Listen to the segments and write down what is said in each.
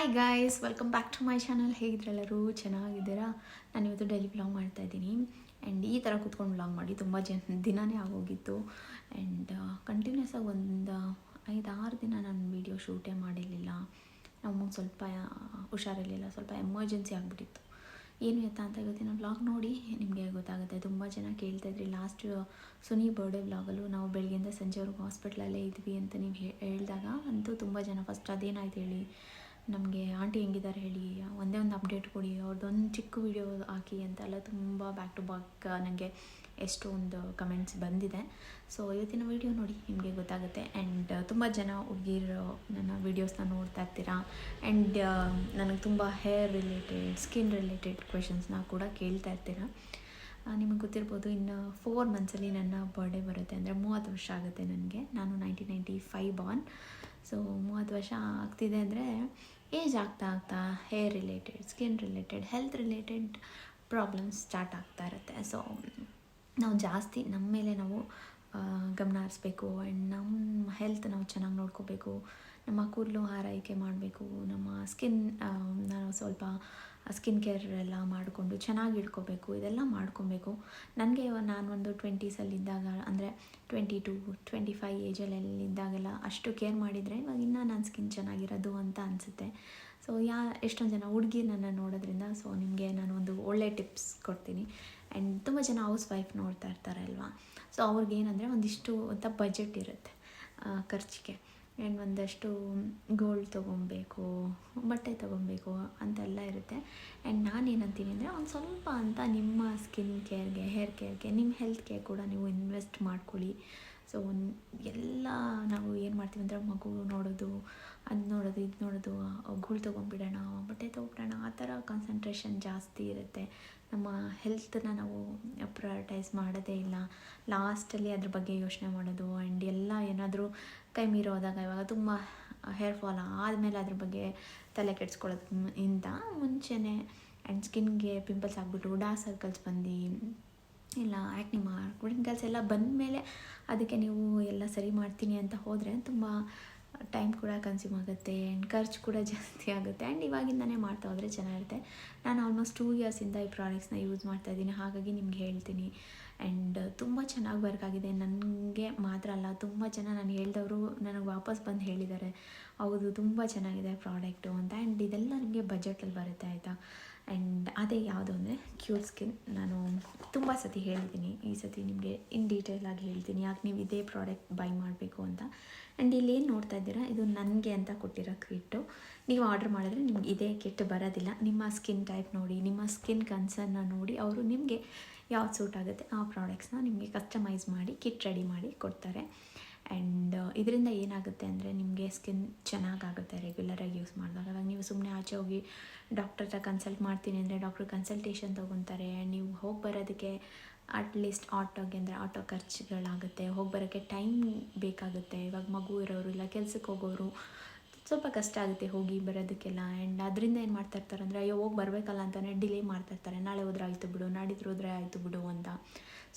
Hi guys welcome back to my channel ಹೇಗಿದ್ರೆಲ್ಲರೂ ಚೆನ್ನಾಗಿದ್ದೀರಾ? ನಾನು ಇವತ್ತು ಡೈಲಿ ಬ್ಲಾಗ್ ಮಾಡ್ತಾ ಇದ್ದೀನಿ. ಆ್ಯಂಡ್ ಈ ಥರ ಕೂತ್ಕೊಂಡು ಬ್ಲಾಗ್ ಮಾಡಿ ತುಂಬ ಜನ ದಿನವೇ ಆಗೋಗಿತ್ತು. ಆ್ಯಂಡ್ ಕಂಟಿನ್ಯೂಸ್ ಆಗಿ ಒಂದು ಐದು ಆರು ದಿನ ನಾನು ವೀಡಿಯೋ ಶೂಟೇ ಮಾಡಿರಲಿಲ್ಲ. ನಮಗೆ ಸ್ವಲ್ಪ ಹುಷಾರಿರಲಿಲ್ಲ. ಸ್ವಲ್ಪ ಎಮರ್ಜೆನ್ಸಿ ಆಗಿಬಿಟ್ಟಿತ್ತು. ಏನು ಎತ್ತ ಅಂತ ಇವತ್ತಿನ ಬ್ಲಾಗ್ ನೋಡಿ ನಿಮಗೆ ಗೊತ್ತಾಗುತ್ತೆ. ತುಂಬ ಜನ ಕೇಳ್ತಾ ಇದ್ರಿ. ಲಾಸ್ಟ್ ಸುನಿ ಬರ್ಡೇ ಬ್ಲಾಗಲ್ಲೂ ನಾವು ಬೆಳಗ್ಗೆಯಿಂದ ಸಂಜೆವರೆಗೂ ಹಾಸ್ಪಿಟ್ಲಲ್ಲೇ ಇದ್ವಿ ಅಂತ ನೀವು ಹೇಳಿದಾಗ ಅಂತೂ ತುಂಬ ಜನ ಫಸ್ಟ್ ಅದೇನಾಯ್ತು ಹೇಳಿ. ನಮಗೆ ಆಂಟಿ ಹೆಂಗಿದ್ದಾರೆ ಹೇಳಿ, ಒಂದೇ ಒಂದು ಅಪ್ಡೇಟ್ ಕೊಡಿ ಅವ್ರದ್ದೊಂದು ಚಿಕ್ಕ ವಿಡಿಯೋ ಹಾಕಿ ಅಂತೆಲ್ಲ ತುಂಬ ಬ್ಯಾಕ್ ಟು ಬ್ಯಾಕ್ ನನಗೆ ಎಷ್ಟೊಂದು ಕಮೆಂಟ್ಸ್ ಬಂದಿದೆ. ಸೊ ಇವತ್ತಿನ ವಿಡಿಯೋ ನೋಡಿ ನಿಮಗೆ ಗೊತ್ತಾಗುತ್ತೆ. ಆ್ಯಂಡ್ ತುಂಬ ಜನ ಹುಡುಗಿರು ನನ್ನ ವೀಡಿಯೋಸ್ನ ನೋಡ್ತಾ ಇರ್ತೀರಾ? ಆ್ಯಂಡ್ ನನಗೆ ತುಂಬ ಹೇರ್ ರಿಲೇಟೆಡ್ ಸ್ಕಿನ್ ರಿಲೇಟೆಡ್ ಕ್ವೆಶನ್ಸ್ನ ಕೂಡ ಕೇಳ್ತಾ ಇರ್ತೀರಾ? ನಿಮಗೆ ಗೊತ್ತಿರ್ಬೋದು, ಇನ್ನು ಫೋರ್ ಮಂತ್ಸಲ್ಲಿ ನನ್ನ ಬರ್ಡೇ ಬರುತ್ತೆ ಅಂದರೆ ಮೂವತ್ತು ವರ್ಷ ಆಗುತ್ತೆ ನನಗೆ. ನಾನು nineteen ninety five born so ಮೂವತ್ತು ವರ್ಷ ಆಗ್ತಿದೆ ಅಂದರೆ ಏಜ್ ಆಗ್ತಾ ಆಗ್ತಾ hair related skin related health related problems start ಆಗ್ತಾ ಇರುತ್ತೆ. ಸೊ ನಾವು ಜಾಸ್ತಿ ನಮ್ಮ ಮೇಲೆ ನಾವು ಗಮನ ಹರಿಸ್ಬೇಕು ಆ್ಯಂಡ್ ನಮ್ಮ ಹೆಲ್ತ್ ನಾವು ಚೆನ್ನಾಗಿ ನೋಡ್ಕೋಬೇಕು. ನಮ್ಮ ಕೂದಲು ಆರೈಕೆ ಮಾಡಬೇಕು. ನಮ್ಮ ಸ್ಕಿನ್ ನಾವು ಸ್ವಲ್ಪ ಸ್ಕಿನ್ ಕೇರ್ ಎಲ್ಲ ಮಾಡಿಕೊಂಡು ಚೆನ್ನಾಗಿ ಇಟ್ಕೋಬೇಕು, ಇದೆಲ್ಲ ಮಾಡ್ಕೊಬೇಕು. ನನಗೆ ನಾನು ಒಂದು ಟ್ವೆಂಟೀಸಲ್ಲಿದ್ದಾಗ ಅಂದರೆ ಟ್ವೆಂಟಿ ಟು ಟ್ವೆಂಟಿ ಫೈವ್ ಏಜಲ್ಲಿ ಇದ್ದಾಗೆಲ್ಲ ಅಷ್ಟು ಕೇರ್ ಮಾಡಿದರೆ ಇವಾಗ ಇನ್ನೂ ನನ್ನ ಸ್ಕಿನ್ ಚೆನ್ನಾಗಿರೋದು ಅಂತ ಅನಿಸುತ್ತೆ. ಸೊ ಯಾ, ಎಷ್ಟೊಂದು ಜನ ಹುಡುಗಿ ನನ್ನ ನೋಡೋದ್ರಿಂದ ಸೊ ನಿಮಗೆ ನಾನು ಒಂದು ಒಳ್ಳೆ ಟಿಪ್ಸ್ ಕೊಡ್ತೀನಿ. ಆ್ಯಂಡ್ ತುಂಬ ಜನ ಹೌಸ್ ವೈಫ್ ನೋಡ್ತಾ ಇರ್ತಾರೆ ಅಲ್ವಾ? ಸೊ ಅವ್ರಿಗೇನಂದರೆ ಒಂದಿಷ್ಟು ಅಂತ ಬಜೆಟ್ ಇರುತ್ತೆ ಖರ್ಚಿಗೆ. ಆ್ಯಂಡ್ ಒಂದಷ್ಟು ಗೋಲ್ಡ್ ತೊಗೊಬೇಕು, ಬಟ್ಟೆ ತೊಗೊಬೇಕು ಅಂತೆಲ್ಲ ಇರುತ್ತೆ. ಆ್ಯಂಡ್ ನಾನೇನಂತೀನಿ ಅಂದರೆ ಒಂದು ಸ್ವಲ್ಪ ಅಂತ ನಿಮ್ಮ ಸ್ಕಿನ್ ಕೇರ್ಗೆ ಹೇರ್ ಕೇರ್ಗೆ ನಿಮ್ಮ ಹೆಲ್ತ್ ಕೇರ್ ಕೂಡ ನೀವು ಇನ್ವೆಸ್ಟ್ ಮಾಡ್ಕೊಳ್ಳಿ. ಸೊ ಎಲ್ಲ ನಾವು ಏನು ಮಾಡ್ತೀವಿ ಅಂದರೆ ಮಗು ನೋಡೋದು, ಅದು ನೋಡೋದು, ಇದು ನೋಡೋದು ಗೂಳು ತೊಗೊಂಡ್ಬಿಡೋಣ, ಬಟ್ಟೆ ತೊಗೊಬಿಡೋಣ ಆ ಥರ ಕಾನ್ಸಂಟ್ರೇಷನ್ ಜಾಸ್ತಿ ಇರುತ್ತೆ. ನಮ್ಮ ಹೆಲ್ತನ್ನ ನಾವು ಪ್ರಯಾರಿಟೈಸ್ ಮಾಡೋದೇ ಇಲ್ಲ. ಲಾಸ್ಟಲ್ಲಿ ಅದ್ರ ಬಗ್ಗೆ ಯೋಚನೆ ಮಾಡೋದು ಆ್ಯಂಡ್ ಎಲ್ಲ ಏನಾದರೂ ಕೈ ಮೀರೋದಾಗ ಇವಾಗ ತುಂಬ ಹೇರ್ ಫಾಲ್ ಆದಮೇಲೆ ಅದ್ರ ಬಗ್ಗೆ ತಲೆ ಕೆಡಿಸ್ಕೊಳ್ಳೋದು ಇಂತ ಮುಂಚೆನೇ ಆ್ಯಂಡ್ ಸ್ಕಿನ್ಗೆ ಪಿಂಪಲ್ಸ್ ಆಗಿಬಿಟ್ಟು ಡಾ ಸರ್ಕಲ್ಸ್ ಬಂದು, ಇಲ್ಲ ಆ್ಯಕ್ನಿ ಮಾರ್ಕ್ ಎಲ್ಲ ಬಂದಮೇಲೆ ಅದಕ್ಕೆ ನೀವು ಎಲ್ಲ ಸರಿ ಮಾಡ್ತೀನಿ ಅಂತ ಹೋದರೆ ತುಂಬ ಟೈಮ್ ಕೂಡ ಕನ್ಸ್ಯೂಮ್ ಆಗುತ್ತೆ ಆ್ಯಂಡ್ ಖರ್ಚು ಕೂಡ ಜಾಸ್ತಿ ಆಗುತ್ತೆ. ಆ್ಯಂಡ್ ಇವಾಗಿಂದನೇ ಮಾಡ್ತಾ ಹೋದರೆ ಚೆನ್ನಾಗಿರುತ್ತೆ. ನಾನು ಆಲ್ಮೋಸ್ಟ್ ಟೂ ಇಯರ್ಸಿಂದ ಈ ಪ್ರಾಡಕ್ಟ್ಸ್ನ ಯೂಸ್ ಮಾಡ್ತಾ ಇದ್ದೀನಿ. ಹಾಗಾಗಿ ನಿಮ್ಗೆ ಹೇಳ್ತೀನಿ. ಆ್ಯಂಡ್ ತುಂಬ ಚೆನ್ನಾಗಿ ವರ್ಕ್ ಆಗಿದೆ. ನನಗೆ ಮಾತ್ರ ಅಲ್ಲ, ತುಂಬ ಜನ ನಾನು ಹೇಳ್ದವರು ನನಗೆ ವಾಪಸ್ ಬಂದು ಹೇಳಿದ್ದಾರೆ. ಹೌದು, ತುಂಬ ಚೆನ್ನಾಗಿದೆ ಪ್ರಾಡಕ್ಟು ಅಂತ. ಆ್ಯಂಡ್ ಇದೆಲ್ಲ ನಿಮಗೆ ಬಜೆಟಲ್ಲಿ ಬರುತ್ತೆ ಆಯಿತಾ? ಆ್ಯಂಡ್ ಅದೇ ಯಾವುದು ಅಂದರೆ ಕ್ಯೂರ್ ಸ್ಕಿನ್ ನಾನು ತುಂಬ ಸತಿ ಹೇಳ್ತೀನಿ ಈ ಸತಿ ನಿಮಗೆ ಇನ್ ಡೀಟೇಲಾಗಿ ಹೇಳ್ತೀನಿ. ಯಾಕೆ ನೀವು ಇದೇ ಪ್ರಾಡಕ್ಟ್ ಬೈ ಮಾಡಬೇಕು ಅಂತ. ಆ್ಯಂಡ್ ಇಲ್ಲಿ ಏನು ನೋಡ್ತಾ ಇದ್ದೀರಾ? ಇದು ನನಗೆ ಅಂತ ಕೊಟ್ಟಿರೋ ಕಿಟ್ಟು ನೀವು ಆರ್ಡರ್ ಮಾಡಿದ್ರೆ ನಿಮ್ಗೆ ಇದೇ ಕಿಟ್ ಬರೋದಿಲ್ಲ. ನಿಮ್ಮ ಸ್ಕಿನ್ ಟೈಪ್ ನೋಡಿ, ನಿಮ್ಮ ಸ್ಕಿನ್ ಕನ್ಸರ್ನ ನೋಡಿ, ಅವರು ನಿಮಗೆ ಯಾವ್ದು ಸೂಟ್ ಆಗುತ್ತೆ, ಆ ಪ್ರಾಡಕ್ಟ್ಸ್ನ ನಿಮಗೆ ಕಸ್ಟಮೈಸ್ ಮಾಡಿ ಕಿಟ್ ರೆಡಿ ಮಾಡಿ ಕೊಡ್ತಾರೆ. ಆ್ಯಂಡ್ ಇದರಿಂದ ಏನಾಗುತ್ತೆ ಅಂದರೆ ನಿಮಗೆ ಸ್ಕಿನ್ ಚೆನ್ನಾಗಾಗುತ್ತೆ ರೆಗ್ಯುಲರಾಗಿ ಯೂಸ್ ಮಾಡಿದಾಗ ಅವಾಗ ನೀವು ಸುಮ್ಮನೆ ಆಚೆ ಹೋಗಿ ಡಾಕ್ಟರ್ ಹತ್ರ ಕನ್ಸಲ್ಟ್ ಮಾಡ್ತೀನಿ ಅಂದರೆ ಡಾಕ್ಟ್ರ್ ಕನ್ಸಲ್ಟೇಷನ್ ತೊಗೊತಾರೆ ಆ್ಯಂಡ್ ನೀವು ಹೋಗಿ ಬರೋದಕ್ಕೆ ಅಟ್ಲೀಸ್ಟ್ ಆಟೋಗೆ ಅಂದರೆ ಆಟೋ ಖರ್ಚುಗಳಾಗುತ್ತೆ, ಹೋಗಿ ಬರೋಕ್ಕೆ ಟೈಮ್ ಬೇಕಾಗುತ್ತೆ, ಇವಾಗ ಮಗು ಇರೋರು ಇಲ್ಲ ಕೆಲ್ಸಕ್ಕೆ ಹೋಗೋರು ಸ್ವಲ್ಪ ಕಷ್ಟ ಆಗುತ್ತೆ ಹೋಗಿ ಬರೋದಕ್ಕೆಲ್ಲ. ಆ್ಯಂಡ್ ಅದರಿಂದ ಏನು ಮಾಡ್ತಾ ಇರ್ತಾರೆ ಅಂದರೆ, ಅಯ್ಯೋ ಹೋಗಿ ಬರಬೇಕಲ್ಲ ಅಂತಲೇ ಡಿಲೇ ಮಾಡ್ತಾ ಇರ್ತಾರೆ. ನಾಳೆ ಹೋದ್ರೆ ಆಯಿತು ಬಿಡು ನಾಡಿದ್ರು ಹೋದ್ರೆ ಆಯಿತು ಬಿಡು ಅಂತ.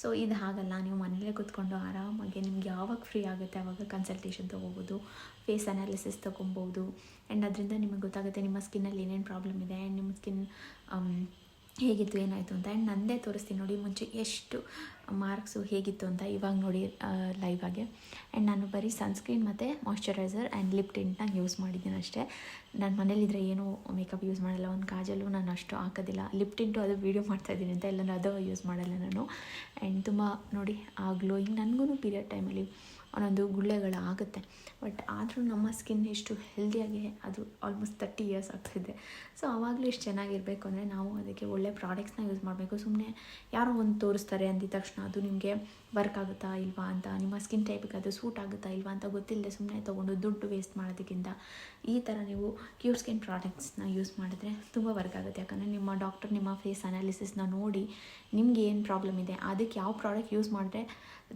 ಸೊ ಇದು ಹಾಗಲ್ಲ, ನೀವು ಮನೇಲೇ ಕೂತ್ಕೊಂಡು ಆರಾಮಾಗಿ ನಿಮ್ಗೆ ಯಾವಾಗ ಫ್ರೀ ಆಗುತ್ತೆ ಆವಾಗ ಕನ್ಸಲ್ಟೇಷನ್ ತೊಗೋಬೋದು ಫೇಸ್ ಅನಾಲಿಸಿಸ್ ತೊಗೊಬೋದು. ಆ್ಯಂಡ್ ಅದರಿಂದ ನಿಮಗೆ ಗೊತ್ತಾಗುತ್ತೆ ನಿಮ್ಮ ಸ್ಕಿನ್ನಲ್ಲಿ ಏನೇನು ಪ್ರಾಬ್ಲಮ್ ಇದೆ ಆ್ಯಂಡ್ ನಿಮ್ಮ ಸ್ಕಿನ್ ಹೇಗಿತ್ತು, ಏನಾಯಿತು ಅಂತ ಆ್ಯಂಡ್ ನಂದೇ ತೋರಿಸ್ತೀನಿ ನೋಡಿ ಮುಂಚೆ ಎಷ್ಟು ಮಾರ್ಕ್ಸು ಹೇಗಿತ್ತು ಅಂತ ಇವಾಗ ನೋಡಿ ಲೈವ್ ಆಗಿ. ಆ್ಯಂಡ್ ನಾನು ಬರೀ ಸನ್ಸ್ಕ್ರೀನ್ ಮತ್ತು ಮಾಯಶ್ಚರೈಸರ್ ಆ್ಯಂಡ್ ಲಿಪ್ ಟಿಂಟ್ನ ಯೂಸ್ ಮಾಡಿದ್ದೀನಿ ಅಷ್ಟೇ. ನಾನು ಮನೇಲಿದ್ದರೆ ಏನೂ ಮೇಕಪ್ ಯೂಸ್ ಮಾಡಲ್ಲ, ಒಂದು ಕಾಜಲ್ಲೂ ನಾನು ಅಷ್ಟು ಹಾಕೋದಿಲ್ಲ. ಲಿಪ್ ಟಿಂಟು ಅದು ವೀಡಿಯೋ ಮಾಡ್ತಾಯಿದ್ದೀನಿ ಅಂತ ಇಲ್ಲ ಅದು ಯೂಸ್ ಮಾಡಲ್ಲ ನಾನು. ಆ್ಯಂಡ್ ತುಂಬ ನೋಡಿ, ಆ ಗ್ಲೋಯಿಂಗ್ ನನಗೂ ಪೀರಿಯಡ್ ಟೈಮಲ್ಲಿ ಒಂದೊಂದು ಗುಳ್ಳೆಗಳು ಆಗುತ್ತೆ ಬಟ್ ಆದರೂ ನಮ್ಮ ಸ್ಕಿನ್ ಎಷ್ಟು ಹೆಲ್ದಿಯಾಗಿ ಅದು ಆಲ್ಮೋಸ್ಟ್ ತರ್ಟಿ ಇಯರ್ಸ್ ಆಗ್ತಿದೆ. ಸೊ ಆವಾಗಲೂ ಇಷ್ಟು ಚೆನ್ನಾಗಿರಬೇಕು ಅಂದರೆ ನಾವು ಅದಕ್ಕೆ ಒಳ್ಳೆ ಪ್ರಾಡಕ್ಟ್ಸ್ನ ಯೂಸ್ ಮಾಡಬೇಕು. ಸುಮ್ಮನೆ ಯಾರೋ ಒಂದು ತೋರಿಸ್ತಾರೆ ಅಂದಿದ ತಕ್ಷಣ ಅದು ನಿಮಗೆ ವರ್ಕ್ ಆಗುತ್ತಾ ಇಲ್ವಾ ಅಂತ, ನಿಮ್ಮ ಸ್ಕಿನ್ ಟೈಪಿಗೆ ಅದು ಸೂಟ್ ಆಗುತ್ತಾ ಇಲ್ವಾ ಅಂತ ಗೊತ್ತಿಲ್ಲದೆ ಸುಮ್ಮನೆ ತೊಗೊಂಡು ದುಡ್ಡು ವೇಸ್ಟ್ ಮಾಡೋದಕ್ಕಿಂತ ಈ ಥರ ನೀವು ಕ್ಯೂರ್ ಸ್ಕಿನ್ ಪ್ರಾಡಕ್ಟ್ಸ್ನ ಯೂಸ್ ಮಾಡಿದ್ರೆ ತುಂಬ ವರ್ಕ್ ಆಗುತ್ತೆ. ಯಾಕಂದರೆ ನಿಮ್ಮ ಡಾಕ್ಟರ್ ನಿಮ್ಮ ಫೇಸ್ ಅನಾಲಿಸಿಸ್ನ ನೋಡಿ ನಿಮ್ಗೆ ಏನು ಪ್ರಾಬ್ಲಮ್ ಇದೆ, ಅದಕ್ಕೆ ಯಾವ ಪ್ರಾಡಕ್ಟ್ ಯೂಸ್ ಮಾಡಿದ್ರೆ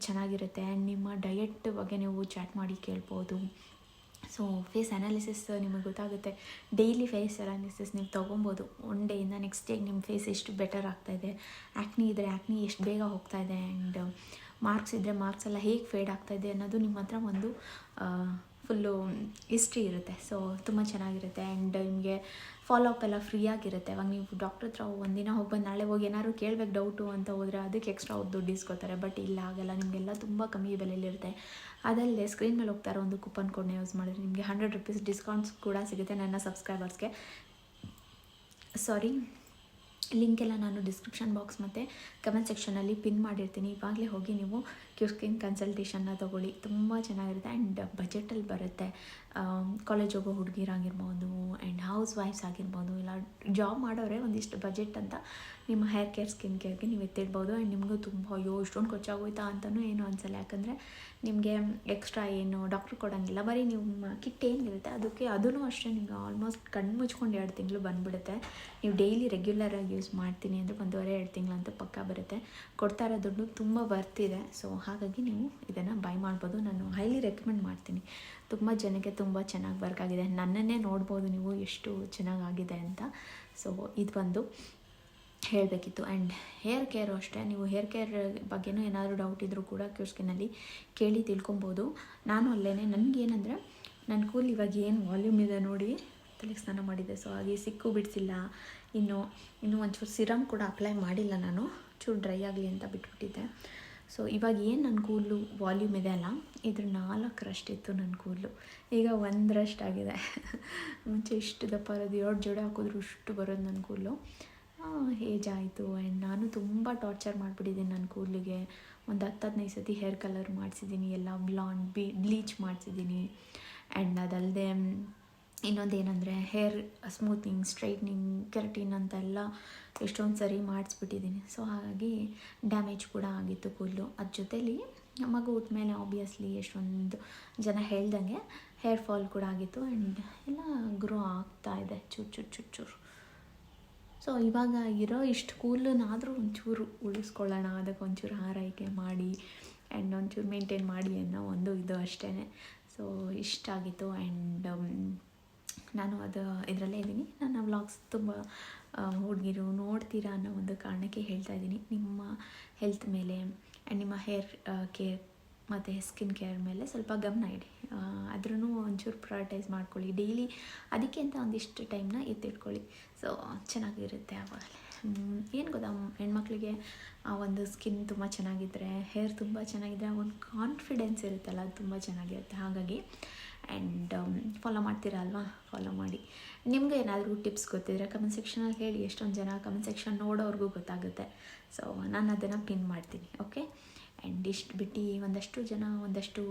ಚೆನ್ನಾಗಿರುತ್ತೆ ಆ್ಯಂಡ್ ನಿಮ್ಮ ಡಯೆಟ್ ಬಗ್ಗೆ ನೀವು ಚಾಟ್ ಮಾಡಿ ಕೇಳ್ಬೋದು. ಸೊ ಫೇಸ್ ಅನಾಲಿಸಿಸ್ ನಿಮಗೆ ಗೊತ್ತಾಗುತ್ತೆ. ಡೈಲಿ ಫೇಸ್ ಅನಾಲಿಸಿಸ್ ನೀವು ತೊಗೊಬೋದು. ಒನ್ ಡೇಯಿಂದ ನೆಕ್ಸ್ಟ್ ಡೇಗೆ ನಿಮ್ಮ ಫೇಸ್ ಎಷ್ಟು ಬೆಟರ್ ಆಗ್ತಾಯಿದೆ ಆ್ಯಕ್ನಿ ಇದ್ದರೆ ಆ್ಯಕ್ನಿ ಎಷ್ಟು ಬೇಗ ಹೋಗ್ತಾಯಿದೆ ಆ್ಯಂಡ್ ಮಾರ್ಕ್ಸ್ ಇದ್ದರೆ ಮಾರ್ಕ್ಸ್ ಎಲ್ಲ ಹೇಗೆ ಫೇಡ್ ಆಗ್ತಾಯಿದೆ ಅನ್ನೋದು ನಿಮ್ಮ ಹತ್ರ ಒಂದು ಫುಲ್ಲು ಹಿಸ್ಟ್ರಿ ಇರುತ್ತೆ. ಸೊ ತುಂಬ ಚೆನ್ನಾಗಿರುತ್ತೆ ಆ್ಯಂಡ್ ನಿಮಗೆ ಫಾಲೋ ಅಪ್ ಎಲ್ಲ ಫ್ರೀ ಆಗಿರುತ್ತೆ. ಅವಾಗ ನೀವು ಡಾಕ್ಟ್ರ್ ಹತ್ರ ಒಂದಿನ ಹೋಗಿ ಬಂದು ನಾಳೆ ಹೋಗಿ ಏನಾದ್ರು ಕೇಳಬೇಕು ಡೌಟು ಅಂತ ಹೋದರೆ ಅದಕ್ಕೆ ಎಕ್ಸ್ಟ್ರಾ ಅವ್ರು ದುಡ್ಡು ಇಸ್ಕೋತಾರೆ. ಬಟ್ ಇಲ್ಲ ಆಗಲ್ಲ ನಿಮಗೆಲ್ಲ ತುಂಬ ಕಮ್ಮಿ ಬೆಲೆಯಲ್ಲಿರುತ್ತೆ ಅದಲ್ಲದೆ ಸ್ಕ್ರೀನ್ ಮೇಲೆ ಹೋಗ್ತಾರೋ ಒಂದು ಕೂಪನ್ ಕೋಡ್ನ ಯೂಸ್ ಮಾಡಿದ್ರೆ ನಿಮಗೆ ಹಂಡ್ರೆಡ್ ರುಪೀಸ್ ಡಿಸ್ಕೌಂಟ್ಸ್ ಕೂಡ ಸಿಗುತ್ತೆ ನನ್ನ ಸಬ್ಸ್ಕ್ರೈಬರ್ಸ್ಗೆ ಸಾರಿ ಲಿಂಕ್ ಎಲ್ಲ ನಾನು ಡಿಸ್ಕ್ರಿಪ್ಷನ್ ಬಾಕ್ಸ್ ಮತ್ತು ಕಮೆಂಟ್ ಸೆಕ್ಷನಲ್ಲಿ ಪಿನ್ ಮಾಡಿರ್ತೀನಿ. ಇವಾಗಲೇ ಹೋಗಿ ನೀವು ಕ್ಯೂ ಸ್ಕಿನ್ ಕನ್ಸಲ್ಟೇಷನ್ನ ತೊಗೊಳ್ಳಿ. ತುಂಬ ಚೆನ್ನಾಗಿರುತ್ತೆ. ಆ್ಯಂಡ್ ಬಜೆಟಲ್ಲಿ ಬರುತ್ತೆ. ಕಾಲೇಜ್ ಹೋಗೋ ಹುಡುಗಿರಾಗಿರ್ಬೋದು ಆ್ಯಂಡ್ ಹೌಸ್ ವೈಫ್ಸ್ ಆಗಿರ್ಬೋದು, ಇಲ್ಲ ಜಾಬ್ ಮಾಡೋರೆ ಒಂದಿಷ್ಟು ಬಜೆಟ್ ಅಂತ ನಿಮ್ಮ ಹೇರ್ ಕೇರ್ ಸ್ಕಿನ್ ಕೇರ್ಗೆ ನೀವು ಎತ್ತಿಡ್ಬೋದು ಆ್ಯಂಡ್ ನಿಮಗೂ ತುಂಬ, ಅಯ್ಯೋ, ಇಷ್ಟೊಂದು ಖರ್ಚಾಗೋಯ್ತಾ ಅಂತಲೂ ಏನು ಅನಿಸಲ್ಲ. ಯಾಕಂದರೆ ನಿಮಗೆ ಎಕ್ಸ್ಟ್ರಾ ಏನು ಡಾಕ್ಟ್ರ್ ಕೊಡೋಂಗಿಲ್ಲ. ಬರೀ ನಿಮ್ಮ ಕಿಟ್ ಏನಿರುತ್ತೆ ಅದಕ್ಕೆ ಅದೂ ಅಷ್ಟೇ ನಿಮಗೆ ಆಲ್ಮೋಸ್ಟ್ ಕಣ್ಣು ಮುಚ್ಕೊಂಡು ಎರಡು ತಿಂಗಳು ಬಂದುಬಿಡುತ್ತೆ. ನೀವು ಡೈಲಿ ರೆಗ್ಯುಲರಾಗಿ ಯೂಸ್ ಮಾಡ್ತೀನಿ ಅಂದರೆ ಒಂದೂವರೆ, ಎರಡು ತಿಂಗಳು ಅಂತ ಪಕ್ಕ ಬರುತ್ತೆ. ಕೊಡ್ತಾ ಇರೋ ದುಡ್ಡು ತುಂಬ ಬರ್ತಿದೆ ಸೊ ಹಾಗಾಗಿ ನೀವು ಇದನ್ನು ಬೈ ಮಾಡ್ಬೋದು. ನಾನು ಹೈಲಿ ರೆಕಮೆಂಡ್ ಮಾಡ್ತೀನಿ. ತುಂಬ ಜನಕ್ಕೆ ತುಂಬ ಚೆನ್ನಾಗಿ ವರ್ಕ್ ಆಗಿದೆ. ನನ್ನನ್ನೇ ನೋಡ್ಬೋದು ನೀವು ಎಷ್ಟು ಚೆನ್ನಾಗಾಗಿದೆ ಅಂತ. ಸೊ ಇದು ಬಂದು ಹೇಳಬೇಕಿತ್ತು. ಆ್ಯಂಡ್ ಹೇರ್ ಕೇರು ಅಷ್ಟೇ. ನೀವು ಹೇರ್ ಕೇರ್ ಬಗ್ಗೆನೂ ಏನಾದರೂ ಡೌಟ್ ಇದ್ದರೂ ಕೂಡ ಕ್ಯೂಸ್ಕಿನಲ್ಲಿ ಕೇಳಿ ತಿಳ್ಕೊಬೋದು. ನಾನು ಅಲ್ಲೇ ನನಗೇನಂದರೆ ನನ್ನ ಕೂಲ್ ಇವಾಗ ಏನು ವಾಲ್ಯೂಮ್ ಇದೆ ನೋಡಿ. ತಲೆಗೆ ಸ್ನಾನ ಮಾಡಿದೆ ಸೊ ಹಾಗೆ ಸಿಕ್ಕು ಬಿಡಿಸಿಲ್ಲ. ಇನ್ನು, ಇನ್ನೂ ಒಂಚೂರು ಸಿರಮ್ ಕೂಡ ಅಪ್ಲೈ ಮಾಡಿಲ್ಲ ನಾನು. ಚೂರು ಡ್ರೈ ಆಗಲಿ ಅಂತ ಬಿಟ್ಬಿಟ್ಟಿದ್ದೆ. ಸೊ ಇವಾಗ ಏನು ನನ್ನ ಕೂದಲು ವಾಲ್ಯೂಮ್ ಇದೆ ಅಲ್ಲ, ಇದ್ರ ಇತ್ತು ನನ್ನ ಕೂದಲು. ಈಗ ಒಂದರಷ್ಟಾಗಿದೆ ಮುಂಚೆ ಇಷ್ಟು ದಪ್ಪ ಇರೋದು ಎರಡು ಜೋಡಿ ಹಾಕಿದ್ರು ಇಷ್ಟು ಬರೋದು ನನ್ನ ಕೂದಲು. ಏಜ್ ಆಯಿತು. ಆ್ಯಂಡ್ ನಾನು ತುಂಬ ಟಾರ್ಚರ್ ಮಾಡಿಬಿಟ್ಟಿದ್ದೀನಿ ನನ್ನ ಕೂದಲಿಗೆ. ಒಂದು ಹತ್ತು ಹದಿನೈದು ಸತಿ ಹೇರ್ ಕಲರ್ ಮಾಡಿಸಿದ್ದೀನಿ, ಎಲ್ಲ ಬ್ಲಾಂಡ್ ಬಿ ಬ್ಲೀಚ್ ಮಾಡಿಸಿದ್ದೀನಿ. ಆ್ಯಂಡ್ ಅದಲ್ಲದೆ ಇನ್ನೊಂದು ಏನಂದರೆ ಹೇರ್ ಸ್ಮೂತಿಂಗ್ ಸ್ಟ್ರೈಟ್ನಿಂಗ್ ಕೆರಟಿನ್ ಅಂತೆಲ್ಲ ಎಷ್ಟೊಂದು ಸರಿ ಮಾಡಿಸ್ಬಿಟ್ಟಿದ್ದೀನಿ ಸೊ ಹಾಗಾಗಿ ಡ್ಯಾಮೇಜ್ ಕೂಡ ಆಗಿತ್ತು ಕೂದಲು. ಅದ್ರ ಜೊತೇಲಿ ಮಗು ಮೇಲೆ ಆಬ್ವಿಯಸ್ಲಿ ಎಷ್ಟೊಂದು ಜನ ಹೇಳ್ದಂಗೆ ಹೇರ್ ಫಾಲ್ ಕೂಡ ಆಗಿತ್ತು ಆ್ಯಂಡ್ ಎಲ್ಲ ಗ್ರೋ ಆಗ್ತಾ ಇದೆ ಚೂರು ಚೂರು ಚೂರು ಚೂರು. ಸೊ ಇವಾಗ ಇರೋ ಇಷ್ಟು ಕೂದಲನ್ನಾದರೂ ಒಂಚೂರು ಉಳಿಸ್ಕೊಳ್ಳೋಣ, ಅದಕ್ಕೆ ಒಂಚೂರು ಆರೈಕೆ ಮಾಡಿ ಆ್ಯಂಡ್ ಒಂಚೂರು ಮೇಂಟೈನ್ ಮಾಡಿ ಅನ್ನೋ ಒಂದು ಇದು ಅಷ್ಟೇ ಸೊ ಇಷ್ಟ ಆಗಿತ್ತು ಆ್ಯಂಡ್ ನಾನು ಅದು ಇದರಲ್ಲೇ ಇದ್ದೀನಿ. ನನ್ನ ವ್ಲಾಗ್ಸ್ ತುಂಬ ಹುಡುಗಿರು ನೋಡ್ತೀರಾ ಅನ್ನೋ ಒಂದು ಕಾರಣಕ್ಕೆ ಹೇಳ್ತಾ ಇದ್ದೀನಿ. ನಿಮ್ಮ ಹೆಲ್ತ್ ಮೇಲೆ ಆ್ಯಂಡ್ ನಿಮ್ಮ ಹೇರ್ ಕೇರ್ ಮತ್ತು ಸ್ಕಿನ್ ಕೇರ್ ಮೇಲೆ ಸ್ವಲ್ಪ ಗಮನ ಇಡಿ. ಅದ್ರೂ ಒಂಚೂರು ಪ್ರಯಾರಿಟೈಸ್ ಮಾಡ್ಕೊಳ್ಳಿ. ಡೈಲಿ ಅದಕ್ಕೆ ಅಂತ ಒಂದಿಷ್ಟು ಟೈಮ್ನ ಎತ್ತಿಟ್ಕೊಳ್ಳಿ. ಸೊ ಚೆನ್ನಾಗಿರುತ್ತೆ ಆವಾಗಲೇ ಏನು ಗೊತ್ತಾ, ಹೆಣ್ಮಕ್ಳಿಗೆ ಆ ಒಂದು ಸ್ಕಿನ್ ತುಂಬ ಚೆನ್ನಾಗಿದ್ದರೆ ಹೇರ್ ತುಂಬ ಚೆನ್ನಾಗಿದ್ದರೆ ಆ ಒಂದು ಕಾನ್ಫಿಡೆನ್ಸ್ ಇರುತ್ತಲ್ಲ, ಅದು ತುಂಬ ಚೆನ್ನಾಗಿರುತ್ತೆ. ಹಾಗಾಗಿ ಆ್ಯಂಡ್ ಫಾಲೋ ಮಾಡ್ತೀರಾ ಅಲ್ವಾ ಫಾಲೋ ಮಾಡಿ. ನಿಮ್ಗೆ ಏನಾದರೂ ಟಿಪ್ಸ್ ಗೊತ್ತಿದ್ರೆ ಕಮೆಂಟ್ ಸೆಕ್ಷನಲ್ಲಿ ಹೇಳಿ. ಎಷ್ಟೊಂದು ಜನ ಕಮೆಂಟ್ ಸೆಕ್ಷನ್ ನೋಡೋವ್ರಿಗೂ ಗೊತ್ತಾಗುತ್ತೆ. ಸೊ ನಾನು ಅದನ್ನು ಪಿನ್ ಮಾಡ್ತೀನಿ ಓಕೆ ಆ್ಯಂಡ್ ಇಷ್ಟು ಬಿಟ್ಟು ಒಂದಷ್ಟು ಜನ ಒಂದಷ್ಟು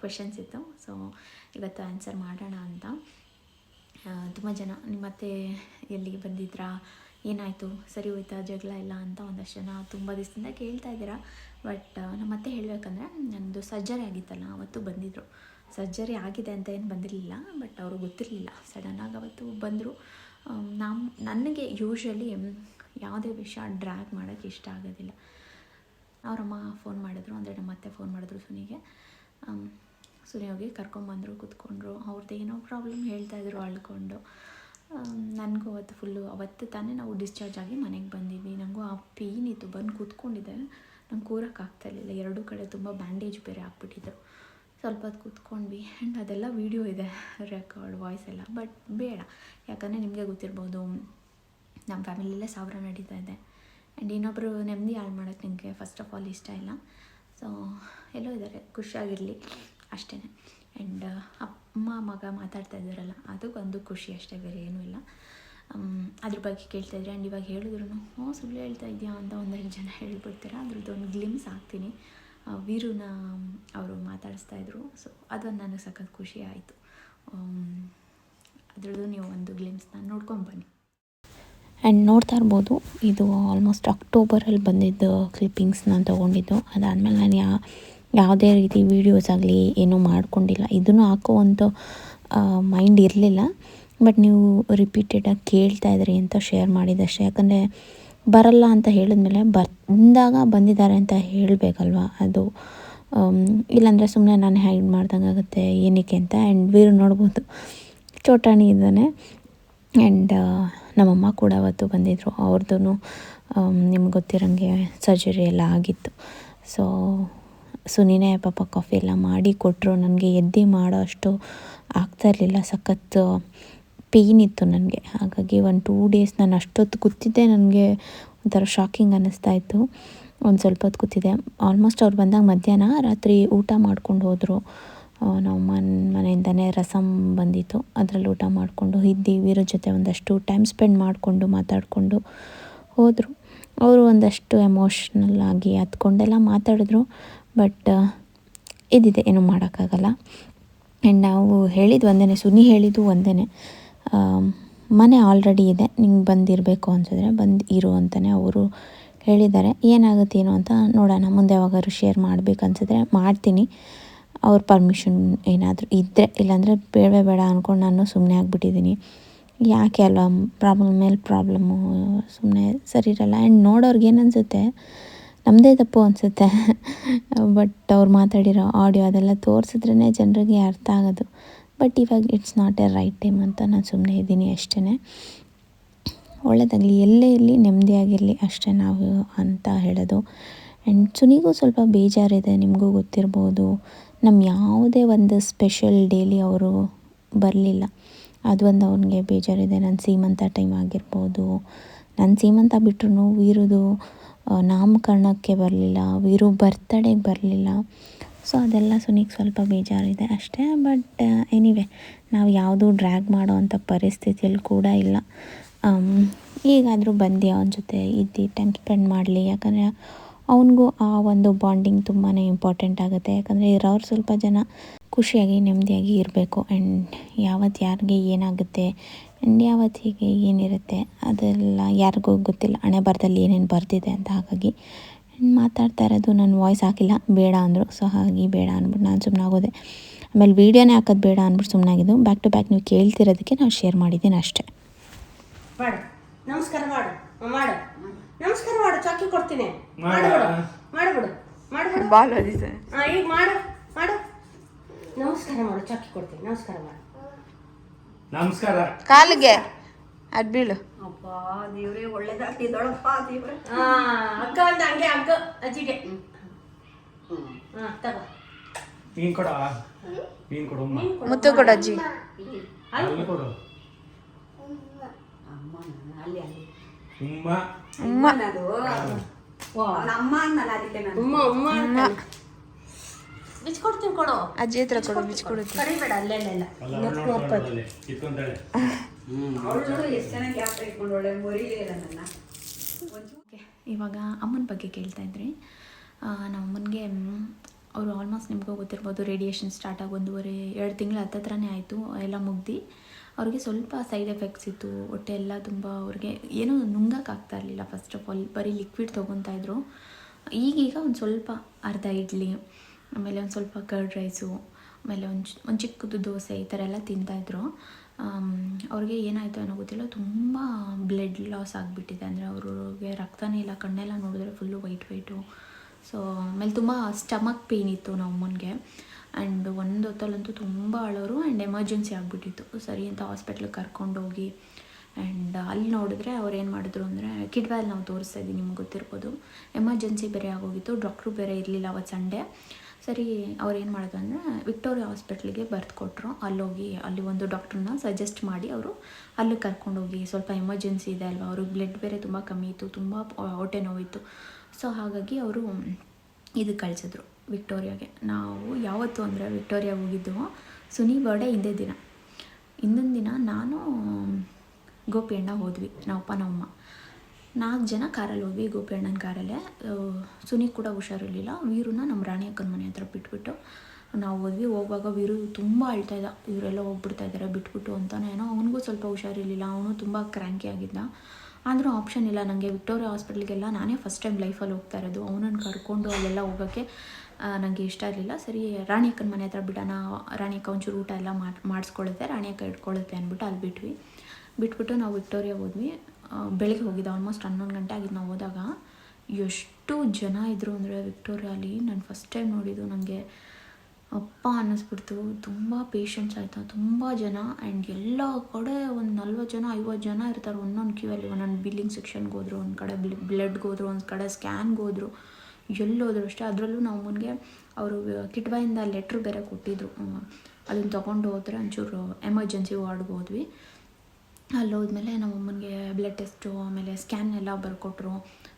ಕ್ವೆಶನ್ಸ್ ಇತ್ತು. ಸೊ ಇವತ್ತು ಆನ್ಸರ್ ಮಾಡೋಣ ಅಂತ. ತುಂಬ ಜನ ನಿಮ್ಮತ್ತೆ ಎಲ್ಲಿಗೆ ಬಂದಿದ್ರಾ? ಏನಾಯಿತು? ಸರಿ ಹೋಯ್ತಾ? ಜಗಳ ಇಲ್ಲ ಅಂತ ಒಂದಷ್ಟು ಜನ ತುಂಬ ದಿವಸದಿಂದ ಕೇಳ್ತಾ ಇದ್ದೀರಾ. ಬಟ್ ನಮ್ಮತ್ತೆ ಹೇಳಬೇಕಂದ್ರೆ ನನ್ನದು ಸರ್ಜರಿ ಆಗಿತ್ತಲ್ಲ, ಅವತ್ತು ಬಂದಿದ್ದರು ಸರ್ಜರಿ ಆಗಿದೆ ಅಂತ ಏನು ಬಂದಿರಲಿಲ್ಲ, ಬಟ್ ಅವರು ಗೊತ್ತಿರಲಿಲ್ಲ. ಸಡನ್ನಾಗಿ ಅವತ್ತು ಬಂದರು. ನಮ್ಮ ನನಗೆ ಯೂಶ್ವಲಿ ಯಾವುದೇ ವಿಷಯ ಡ್ರ್ಯಾಗ್ ಮಾಡೋಕ್ಕೆ ಇಷ್ಟ ಆಗೋದಿಲ್ಲ. ಅವರಮ್ಮ ಫೋನ್ ಮಾಡಿದ್ರು, ಅಂದರೆ ನಮ್ಮ ಅತ್ತೆ ಫೋನ್ ಮಾಡಿದ್ರು ಸುನಿಗೆ. ಸುನಿ ಹೋಗಿ ಕರ್ಕೊಂಬಂದರು ಕೂತ್ಕೊಂಡ್ರು. ಅವ್ರದ್ದು ಏನೋ ಪ್ರಾಬ್ಲಮ್ ಹೇಳ್ತಾಯಿದ್ರು ಅಳ್ಕೊಂಡು. ನನಗೂ ಅವತ್ತು ಫುಲ್ಲು ಅವತ್ತು ತಾನೇ ನಾವು ಡಿಸ್ಚಾರ್ಜ್ ಆಗಿ ಮನೆಗೆ ಬಂದಿದ್ವಿ. ನನಗೂ ಆ ಪೇನ್ ಇತ್ತು. ಬಂದು ಕೂತ್ಕೊಂಡಿದ್ದೆ. ನಂಗೆ ಕೂರೋಕ್ಕಾಗ್ತಾಯಿರಲಿಲ್ಲ ಎರಡೂ ಕಡೆ ತುಂಬ ಬ್ಯಾಂಡೇಜ್ ಬೇರೆ ಹಾಕ್ಬಿಟ್ಟಿದ್ರು ಸ್ವಲ್ಪ ಹೊತ್ತು ಕೂತ್ಕೊಂಡ್ವಿ. ಆ್ಯಂಡ್ ಅದೆಲ್ಲ ವೀಡಿಯೋ ಇದೆ ರೆಕಾರ್ಡ್ ವಾಯ್ಸ್ ಎಲ್ಲ. ಬಟ್ ಬೇಡ. ಯಾಕಂದರೆ ನಿಮಗೆ ಗೊತ್ತಿರ್ಬೋದು ನಮ್ಮ ಫ್ಯಾಮಿಲಿಯಲ್ಲೇ ಸಾವಿರ ನಡೀತಾ ಇದೆ. ಆ್ಯಂಡ್ ಇನ್ನೊಬ್ಬರು ನೆಮ್ಮದಿ ಹಾಳು ಮಾಡೋಕ್ಕೆ ನಿಮಗೆ ಫಸ್ಟ್ ಆಫ್ ಆಲ್ ಇಷ್ಟ ಇಲ್ಲ. ಸೊ ಎಲ್ಲೋ ಇದ್ದಾರೆ ಖುಷಿಯಾಗಿರಲಿ ಅಷ್ಟೇ ಆ್ಯಂಡ್ ಅಮ್ಮ, ಮಗ ಮಾತಾಡ್ತಾ ಇದ್ದಾರಲ್ಲ, ಅದು ಒಂದು ಖುಷಿ ಅಷ್ಟೇ, ಬೇರೆ ಏನೂ ಇಲ್ಲ. ಅದ್ರ ಬಗ್ಗೆ ಕೇಳ್ತಾಯಿದ್ರೆ ಆ್ಯಂಡ್ ಇವಾಗ ಹೇಳಿದ್ರು ಹ್ಞೂ ಸುಳ್ಳು ಹೇಳ್ತಾ ಇದೆಯಾ? ಅಂತ ಒಂದೆರಡು ಜನ ಹೇಳ್ಬಿಡ್ತೀರಾ? ಅದ್ರದ್ದು ಒಂದು ಗ್ಲಿಮ್ಸ್ ಹಾಕ್ತೀನಿ ವೀರುನ ಅವರು ಮಾತಾಡಿಸ್ತಾ ಇದ್ರು. ಸೊ ಅದೊಂದು ನನಗೆ ಸಖತ್ ಖುಷಿ ಆಯಿತು. ಅದರದ್ದು ನೀವು ಒಂದು ಗ್ಲಿಮ್ಸ್ನ ನೋಡ್ಕೊಂಡು ಬನ್ನಿ. ಆ್ಯಂಡ್ ನೋಡ್ತಾ ಇರ್ಬೋದು, ಇದು ಆಲ್ಮೋಸ್ಟ್ ಅಕ್ಟೋಬರಲ್ಲಿ ಬಂದಿದ್ದು ಕ್ಲಿಪ್ಪಿಂಗ್ಸ್ ನಾನು ತೊಗೊಂಡಿದ್ದು. ಅದಾದಮೇಲೆ ನಾನು ಯಾ, ಯಾವುದೇ ರೀತಿ ವೀಡಿಯೋಸ್ ಆಗಲಿ ಏನೂ ಮಾಡ್ಕೊಂಡಿಲ್ಲ. ಇದನ್ನು ಹಾಕುವಂಥ ಮೈಂಡ್ ಇರಲಿಲ್ಲ. ಬಟ್ ನೀವು ರಿಪೀಟೆಡಾಗಿ ಕೇಳ್ತಾ ಇದ್ರಿ ಅಂತ ಶೇರ್ ಮಾಡಿದ್ದಷ್ಟೇ ಯಾಕಂದರೆ ಬರಲ್ಲ ಅಂತ ಹೇಳಿದ್ಮೇಲೆ ಬಂದಾಗ ಬಂದಿದ್ದಾರೆ ಅಂತ ಹೇಳಬೇಕಲ್ವ ಅದು? ಇಲ್ಲಾಂದರೆ ಸುಮ್ಮನೆ ನಾನು ಹೈಡ್ ಮಾಡ್ದಂಗೆ ಆಗುತ್ತೆ ಏನಕ್ಕೆ ಅಂತ. ಆ್ಯಂಡ್ ವೀರು ನೋಡ್ಬೋದು. ಚೋಟಾಣಿ ಇದ್ದಾನೆ. ಆ್ಯಂಡ್ ನಮ್ಮಮ್ಮ ಕೂಡ ಅವತ್ತು ಬಂದಿದ್ದರು ಅವ್ರದ್ದು ನಿಮ್ಗೆ ಗೊತ್ತಿರೋಂಗೆ ಸರ್ಜರಿ ಎಲ್ಲ ಆಗಿತ್ತು. ಸೊ ಸುನಿನೇ ಪಾಪ ಕಾಫಿ ಎಲ್ಲ ಮಾಡಿ ಕೊಟ್ಟರು ನನಗೆ ಎದ್ದು ಮಾಡೋ ಅಷ್ಟು ಆಗ್ತಾ ಇರಲಿಲ್ಲ. ಸಖತ್ ಪೇಯ್ನ್ ಇತ್ತು ನನಗೆ. ಹಾಗಾಗಿ ಒಂದು ಟೂ ಡೇಸ್ ನಾನು ಅಷ್ಟೊತ್ತು ಕೂತಿದ್ದೆ, ನನಗೆ ಒಂಥರ ಶಾಕಿಂಗ್ ಅನ್ನಿಸ್ತಾ ಇತ್ತು. ಒಂದು ಸ್ವಲ್ಪ ಹೊತ್ತು ಕೂತಿದ್ದೆ. ಆಲ್ಮೋಸ್ಟ್ ಅವ್ರು ಬಂದಾಗ ಮಧ್ಯಾಹ್ನ, ರಾತ್ರಿ ಊಟ ಮಾಡ್ಕೊಂಡು ಹೋದರು. ನಮ್ಮ ಮನ್, ಮನೆಯಿಂದನೇ ರಸಮ್ ಬಂದಿತ್ತು. ಅದರಲ್ಲಿ ಊಟ ಮಾಡಿಕೊಂಡು ಇದ್ದು. ವೀರ ಜೊತೆ ಒಂದಷ್ಟು ಟೈಮ್ ಸ್ಪೆಂಡ್ ಮಾಡಿಕೊಂಡು ಮಾತಾಡಿಕೊಂಡು ಹೋದರು. ಅವರು ಒಂದಷ್ಟು ಎಮೋಷ್ನಲ್ ಆಗಿ ಹತ್ಕೊಂಡೆಲ್ಲ ಮಾತಾಡಿದ್ರು. ಬಟ್ ಇದಿದೆ. ಏನೂ ಮಾಡೋಕ್ಕಾಗಲ್ಲ. ಆ್ಯಂಡ್ ನಾವು ಹೇಳಿದ್ದು ಒಂದೇ ಸುನಿ ಹೇಳಿದ್ದು ಒಂದೇ ಮನೆ ಆಲ್ರೆಡಿ ಇದೆ. ನಿಂಗೆ ಬಂದಿರಬೇಕು ಅನ್ಸಿದ್ರೆ ಬಂದು ಇರು ಅಂತಲೇ ಅವರು ಹೇಳಿದ್ದಾರೆ. ಏನಾಗುತ್ತೆ ಏನು ಅಂತ ನೋಡೋಣ. ಮುಂದೆ ಯಾವಾಗಾದ್ರು ಶೇರ್ ಮಾಡಬೇಕು ಮಾಡ್ತೀನಿ. ಅವ್ರ ಪರ್ಮಿಷನ್ ಏನಾದರೂ ಇದ್ದರೆ ಇಲ್ಲಾಂದರೆ ಬೇಡವೇ ಬೇಡ ಅಂದ್ಕೊಂಡು ನಾನು ಸುಮ್ಮನೆ ಆಗಿಬಿಟ್ಟಿದ್ದೀನಿ. ಯಾಕೆ ಅಲ್ಲ ಪ್ರಾಬ್ಲಮ್ ಮೇಲೆ ಪ್ರಾಬ್ಲಮ್ಮು ಸುಮ್ಮನೆ ಸರಿ ಇರಲ್ಲ. ಆ್ಯಂಡ್ ನೋಡೋರ್ಗೆ ಏನು ನಮ್ಮದೇ ತಪ್ಪು ಅನಿಸುತ್ತೆ. ಬಟ್ ಅವ್ರು ಮಾತಾಡಿರೋ ಆಡಿಯೋ ಅದೆಲ್ಲ ತೋರಿಸಿದ್ರೇ ಜನರಿಗೆ ಅರ್ಥ ಆಗೋದು. ಬಟ್ ಇವಾಗ it's not a right time ಅಂತ ನಾನು ಸುಮ್ಮನೆ ಇದ್ದೀನಿ ಅಷ್ಟೇ ಒಳ್ಳೆಯದಾಗಲಿ ಎಲ್ಲೇ ಇರಲಿ, ನೆಮ್ಮದಿಯಾಗಿರಲಿ ಅಷ್ಟೇ ನಾವು ಅಂತ ಹೇಳೋದು. ಆ್ಯಂಡ್ ಸುನಿಗೂ ಸ್ವಲ್ಪ ಬೇಜಾರಿದೆ, ನಿಮಗೂ ಗೊತ್ತಿರ್ಬೋದು. ನಮ್ಮ ಯಾವುದೇ ಒಂದು ಸ್ಪೆಷಲ್ ಡೇಲಿ ಅವರು ಬರಲಿಲ್ಲ. ಅದು ಒಂದು ಅವ್ನಿಗೆ ಬೇಜಾರಿದೆ ನನ್ನ ಸೀಮಂತ ಟೈಮ್ ಆಗಿರ್ಬೋದು. ನನ್ನ ಸೀಮಂತ ಬಿಟ್ಟರು ವೀರುದು ನಾಮಕರಣಕ್ಕೆ ಬರಲಿಲ್ಲ, ವೀರು ಬರ್ತಡೇಗೆ ಬರಲಿಲ್ಲ. ಸೊ ಅದೆಲ್ಲ ಸುನಿಗೆ ಸ್ವಲ್ಪ ಬೇಜಾರಿದೆ ಅಷ್ಟೇ. ಬಟ್ ಎನಿವೆ ನಾವು ಯಾವುದೂ ಡ್ರ್ಯಾಗ್ ಮಾಡೋ ಅಂಥ ಪರಿಸ್ಥಿತಿಯಲ್ಲಿ ಕೂಡ ಇಲ್ಲ. ಈಗಾದರೂ ಬಂದು ಅವನ ಜೊತೆ ಇದ್ದು ಟೈಮ್ ಸ್ಪೆಂಡ್ ಮಾಡಲಿ. ಯಾಕಂದರೆ ಅವನಿಗೂ ಆ ಒಂದು ಬಾಂಡಿಂಗ್ ತುಂಬಾ ಇಂಪಾರ್ಟೆಂಟ್ ಆಗುತ್ತೆ. ಯಾಕಂದರೆ ಇರೋರು ಸ್ವಲ್ಪ ಜನ ಖುಷಿಯಾಗಿ, ನೆಮ್ಮದಿಯಾಗಿ ಇರಬೇಕು. ಆ್ಯಂಡ್ ಯಾವತ್ತು ಯಾರಿಗೆ ಏನಾಗುತ್ತೆ ಆ್ಯಂಡ್ ಯಾವತ್ತು ಹೀಗೆ ಏನಿರುತ್ತೆ, ಅದೆಲ್ಲ ಯಾರಿಗೂ ಗೊತ್ತಿಲ್ಲ. ಹಣೆ ಬರದಲ್ಲಿ ಏನೇನು ಬರೆದಿದೆ ಅಂತ ಹಾಗಾಗಿ ಮಾತಾಡ್ತಾ ಇರೋದು? ನನ್ನ ವಾಯ್ಸ್ ಹಾಕಿಲ್ಲ. ಬೇಡ ಅಂದರು. ಸೊ ಹಾಗಾಗಿ ಬೇಡ ಅಂದ್ಬಿಟ್ಟು ನಾನು ಸುಮ್ಮನೆ ಆಗೋದೆ. ಆಮೇಲೆ ವೀಡಿಯೋನೇ ಹಾಕೋದು ಬೇಡ ಅಂದ್ಬಿಟ್ಟು ಸುಮ್ಮನಾಗಿದ್ದು ಬ್ಯಾಕ್ ಟು ಬ್ಯಾಕ್ ನೀವು ಕೇಳ್ತಿರೋದಕ್ಕೆ ನಾನು ಶೇರ್ ಮಾಡಿದ್ದೀನಿ ಅಷ್ಟೇ. ಮಾಡು. ನಮಸ್ಕಾರ ಮಾಡು. ಹ್ಮ್, ಮಾಡು. ನಮಸ್ಕಾರ ಮಾಡು. ಚಾಕಿ ಕೊಡ್ತೀನಿ. ಮಾಡ್ಬಿಡು ಮಾಡ್ಬಿಡು ಮಾಡ್ಬಿಡು ಬಾಲ್ ಓದಿದೆ ಹಾ ಈಗ ಮಾಡು. ಮಾಡು. ನಮಸ್ಕಾರ ಮಾಡು. ಚಾಕಿ ಕೊಡ್ತೀನಿ. ನಮಸ್ಕಾರ ಮಾಡು. ನಮಸ್ಕಾರ. ಕಾಲಿಗೆ. ಅದು ಬೀಳು. ಹಾ ಅಕ್ಕ ಅಂತ ಹಂಗೆ ಅಕ್ಕ ಅಜ್ಜಿಗೆ. ಹಾ ತಗೋ. ಮೀನ್ ಕೊಡ? ಮೀನ್ ಕೊಡು ಅಮ್ಮ. ಮುತ್ತು ಕೊಡು ಅಜ್ಜಿ. ಅಲ್ಲಿ ಕೊಡು. ಉಮ್ಮ ಉಮ್ಮ ಉಮ್ಮ ಉಮ್ಮ ಅಂತ ಬಿಚ್ಕೊಡ್ತೀನಿ ಕೊಡು. ಅಜ್ಜಿ ಹತ್ರ ಕೊಡು ಬಿಚ್ಕೊಡುತ್ತೆ ಕರಿಬೇಡ ಇವಾಗ ಅಮ್ಮನ ಬಗ್ಗೆ ಕೇಳ್ತಾ ಇದ್ರಿ. ಆ, ನಮ್ಮ ಅಮ್ಮನಿಗೆ ಅವರು ಆಲ್ಮೋಸ್ಟ್ ನಿಮಗೂ ಗೊತ್ತಿರ್ಬೋದು ರೇಡಿಯೇಷನ್ ಸ್ಟಾರ್ಟ್ ಆಗಿ ಒಂದೂವರೆ ಎರಡು ತಿಂಗಳು ಹತ್ತತ್ರನೇ ಆಯಿತು ಎಲ್ಲ ಮುಗ್ದು. ಅವ್ರಿಗೆ ಸ್ವಲ್ಪ ಸೈಡ್ ಎಫೆಕ್ಟ್ಸ್ ಇತ್ತು ಹೊಟ್ಟೆ ಎಲ್ಲ ತುಂಬ ಅವ್ರಿಗೆ ಏನೂ ನುಂಗಕ್ಕಾಗ್ತಾ ಇರಲಿಲ್ಲ. ಫಸ್ಟ್ ಆಫ್ ಆಲ್ ಬರೀ ಲಿಕ್ವಿಡ್ ತೊಗೊತಾ ಇದ್ರು. ಈಗೀಗ ಒಂದು ಸ್ವಲ್ಪ ಅರ್ಧ ಇಡ್ಲಿ ಆಮೇಲೆ ಒಂದು ಸ್ವಲ್ಪ ಕರ್ಡ್ ರೈಸು ಆಮೇಲೆ ಒಂದು ಒಂದು ಚಿಕ್ಕದು ದೋಸೆ ಈ ಥರ ಎಲ್ಲ ತಿಂತಾಯಿದ್ರು ಅವ್ರಿಗೆ ಏನಾಯಿತು ಅನ್ನೋ ಗೊತ್ತಿಲ್ಲ. ತುಂಬ ಬ್ಲಡ್ ಲಾಸ್ ಆಗಿಬಿಟ್ಟಿದೆ. ಅಂದರೆ ಅವ್ರಿಗೆ ರಕ್ತನೇ ಇಲ್ಲ. ಕಣ್ಣೆಲ್ಲ ನೋಡಿದ್ರೆ ಫುಲ್ಲು ವೈಟ್ ವೈಟು ಸೊ ಆಮೇಲೆ ತುಂಬ ಸ್ಟಮಕ್ ಪೇಯ್ನ್ ಇತ್ತು ನಮ್ಮ ಅಮ್ಮನಿಗೆ. ಆ್ಯಂಡ್ ಒಂದು ಹೊತ್ತಲ್ಲಂತೂ ತುಂಬ ಅಳೋರು ಆ್ಯಂಡ್ ಎಮರ್ಜೆನ್ಸಿ ಆಗಿಬಿಟ್ಟಿತ್ತು. ಸರಿ ಅಂತ ಹಾಸ್ಪಿಟ್ಲಿಗೆ ಕರ್ಕೊಂಡೋಗಿ ಆ್ಯಂಡ್ ಅಲ್ಲಿ ನೋಡಿದ್ರೆ ಅವ್ರು ಏನು ಮಾಡಿದ್ರು ಅಂದರೆ ಕಿಡ್ವಾಲ್ ನಾವು ತೋರಿಸ್ತಾ ಇದ್ದೀವಿ, ನಿಮ್ಗೆ ಗೊತ್ತಿರ್ಬೋದು. ಎಮರ್ಜೆನ್ಸಿ ಬೇರೆ ಆಗೋಗಿತ್ತು. ಡಾಕ್ಟ್ರು ಬೇರೆ ಇರಲಿಲ್ಲ ಅವತ್ತು ಸಂಡೇ. ಸರಿ, ಅವ್ರು ಏನು ಮಾಡಿದ್ರು ಅಂದರೆ ವಿಕ್ಟೋರಿಯಾ ಹಾಸ್ಪಿಟ್ಲಿಗೆ ಬರ್ದು ಕೊಟ್ಟರು ಅಲ್ಲೋಗಿ, ಅಲ್ಲಿ ಒಂದು ಡಾಕ್ಟ್ರನ್ನ ಸಜೆಸ್ಟ್ ಮಾಡಿ ಅವರು ಅಲ್ಲಿ ಕರ್ಕೊಂಡೋಗಿ. ಸ್ವಲ್ಪ ಎಮರ್ಜೆನ್ಸಿ ಇದೆ ಅಲ್ವಾ? ಅವ್ರಿಗೆ ಬ್ಲಡ್ ಬೇರೆ ತುಂಬ ಕಮ್ಮಿ ಇತ್ತು, ತುಂಬ ಹೊಟ್ಟೆ ನೋವಿತ್ತು. ಸೊ, ಹಾಗಾಗಿ ಅವರು ಇದು ಕಳಿಸಿದ್ರು ವಿಕ್ಟೋರಿಯಾಗೆ. ನಾವು ಯಾವತ್ತು ಅಂದರೆ ವಿಕ್ಟೋರಿಯಾಗೆ ಹೋಗಿದ್ದು ಸುನಿ ಬರ್ಡೇ ಹಿಂದೆ ದಿನ. ಇನ್ನೊಂದು ದಿನ ನಾನು ಗೋಪಿಯಣ್ಣ ಹೋದ್ವಿ ನಮ್ಮಪ್ಪ ನಮ್ಮಮ್ಮ ನಾಲ್ಕು ಜನ ಕಾರಲ್ಲಿ ಹೋದ್ವಿ ಗೋಪಿಯಣ್ಣನ ಕಾರಲ್ಲೇ ಸುನಿ ಕೂಡ ಹುಷಾರಿರಲಿಲ್ಲ. ವೀರನ್ನ ನಮ್ಮ ರಾಣಿ ಅಕ್ಕನ ಮನೆ ಹತ್ರ ಬಿಟ್ಬಿಟ್ಟು ನಾವು ಹೋದ್ವಿ. ಹೋಗುವಾಗ ವೀರು ತುಂಬ ಅಳ್ತಾ ಇದ್ದ. ಇವರೆಲ್ಲ ಹೋಗ್ಬಿಡ್ತಾ ಇದ್ದಾರೆ ಬಿಟ್ಬಿಟ್ಟು ಅಂತಾನೆ ಏನೋ. ಅವನಿಗೂ ಸ್ವಲ್ಪ ಹುಷಾರಿರಲಿಲ್ಲ. ಅವನು ತುಂಬ ಕ್ರ್ಯಾಂಕಿ ಆಗಿದ್ದ. ಆದರೂ ಆಪ್ಷನ್ ಇಲ್ಲ. ನನಗೆ ವಿಕ್ಟೋರಿಯಾ ಹಾಸ್ಪಿಟ್ಲಿಗೆಲ್ಲ ನಾನೇ ಫಸ್ಟ್ ಟೈಮ್ ಲೈಫಲ್ಲಿ ಹೋಗ್ತಾ ಇರೋದು. ಅವನನ್ನು ಕರ್ಕೊಂಡು ಅಲ್ಲೆಲ್ಲ ಹೋಗೋಕ್ಕೆ ನನಗೆ ಇಷ್ಟ ಇರಲಿಲ್ಲ. ಸರಿ, ರಾಣಿ ಅಕ್ಕನ ಮನೆ ಹತ್ರ ಬಿಡೋಣ. ರಾಣಿ ಅಕ್ಕ ಒಂಚೂರು ಊಟ ಎಲ್ಲ ಮಾಡಿ, ಮಾಡಿಸ್ಕೊಳ್ಳುತ್ತೆ. ರಾಣಿ ಅಕ್ಕ ಇಟ್ಕೊಳ್ಳುತ್ತೆ ಅಂದ್ಬಿಟ್ಟು ಅಲ್ಲಿ ಬಿಟ್ವಿ. ಬಿಟ್ಬಿಟ್ಟು ನಾವು ವಿಕ್ಟೋರಿಯಾ ಹೋದ್ವಿ. ಬೆಳಿಗ್ಗೆ ಹೋಗಿದ್ದೆ ಆಲ್ಮೋಸ್ಟ್ ಹನ್ನೊಂದು ಗಂಟೆ ಆಗಿದ್ದು ನಾವು ಹೋದಾಗ. ಎಷ್ಟು ಜನ ಇದ್ದರು ಅಂದರೆ ವಿಕ್ಟೋರಿಯಲ್ಲಿ ನಾನು ಫಸ್ಟ್ ಟೈಮ್ ನೋಡಿದ್ದು ನನಗೆ ಅಪ್ಪ ಅನ್ನಿಸ್ಬಿಡ್ತು. ತುಂಬ ಪೇಷಂಟ್ಸ್ ಆಯಿತಾ, ತುಂಬ ಜನ ಆ್ಯಂಡ್ ಎಲ್ಲ ಕಡೆ ಒಂದು ನಲ್ವತ್ತು ಜನ, ಐವತ್ತು ಜನ ಇರ್ತಾರೆ ಒಂದೊಂದು ಕ್ಯೂಯಲ್ಲಿ ಒಂದೊಂದು ಬಿಲ್ಲಿಂಗ್ ಸೆಕ್ಷನ್ಗೆ ಹೋದ್ರು, ಒಂದು ಕಡೆ ಬ್ಲಡ್ಗೆ ಹೋದ್ರು, ಒಂದು ಕಡೆ ಸ್ಕ್ಯಾನ್ಗೆ ಹೋದ್ರು. ಎಲ್ಲೋದ್ರು ಅಷ್ಟೇ, ಅದರಲ್ಲೂ ನಾವು ಮುಂದೆ ಅವರು ಕಿಟ್ಬಾಯಿಂದ ಲೆಟ್ರ್ ಬೇರೆ ಕೊಟ್ಟಿದ್ರು. ಅದನ್ನು ತೊಗೊಂಡು ಹೋದ್ರೆ ಒಂಚೂರು ಎಮರ್ಜೆನ್ಸಿ ವಾರ್ಡ್ಗೆ ಹೋದ್ವಿ. ಅಲ್ಲಿ ಹೋದ್ಮೇಲೆ ನಮ್ಮ ಅಮ್ಮನಿಗೆ ಬ್ಲಡ್ ಟೆಸ್ಟು ಆಮೇಲೆ ಸ್ಕ್ಯಾನ್ ಎಲ್ಲ ಬರ್ಕೊಟ್ರು.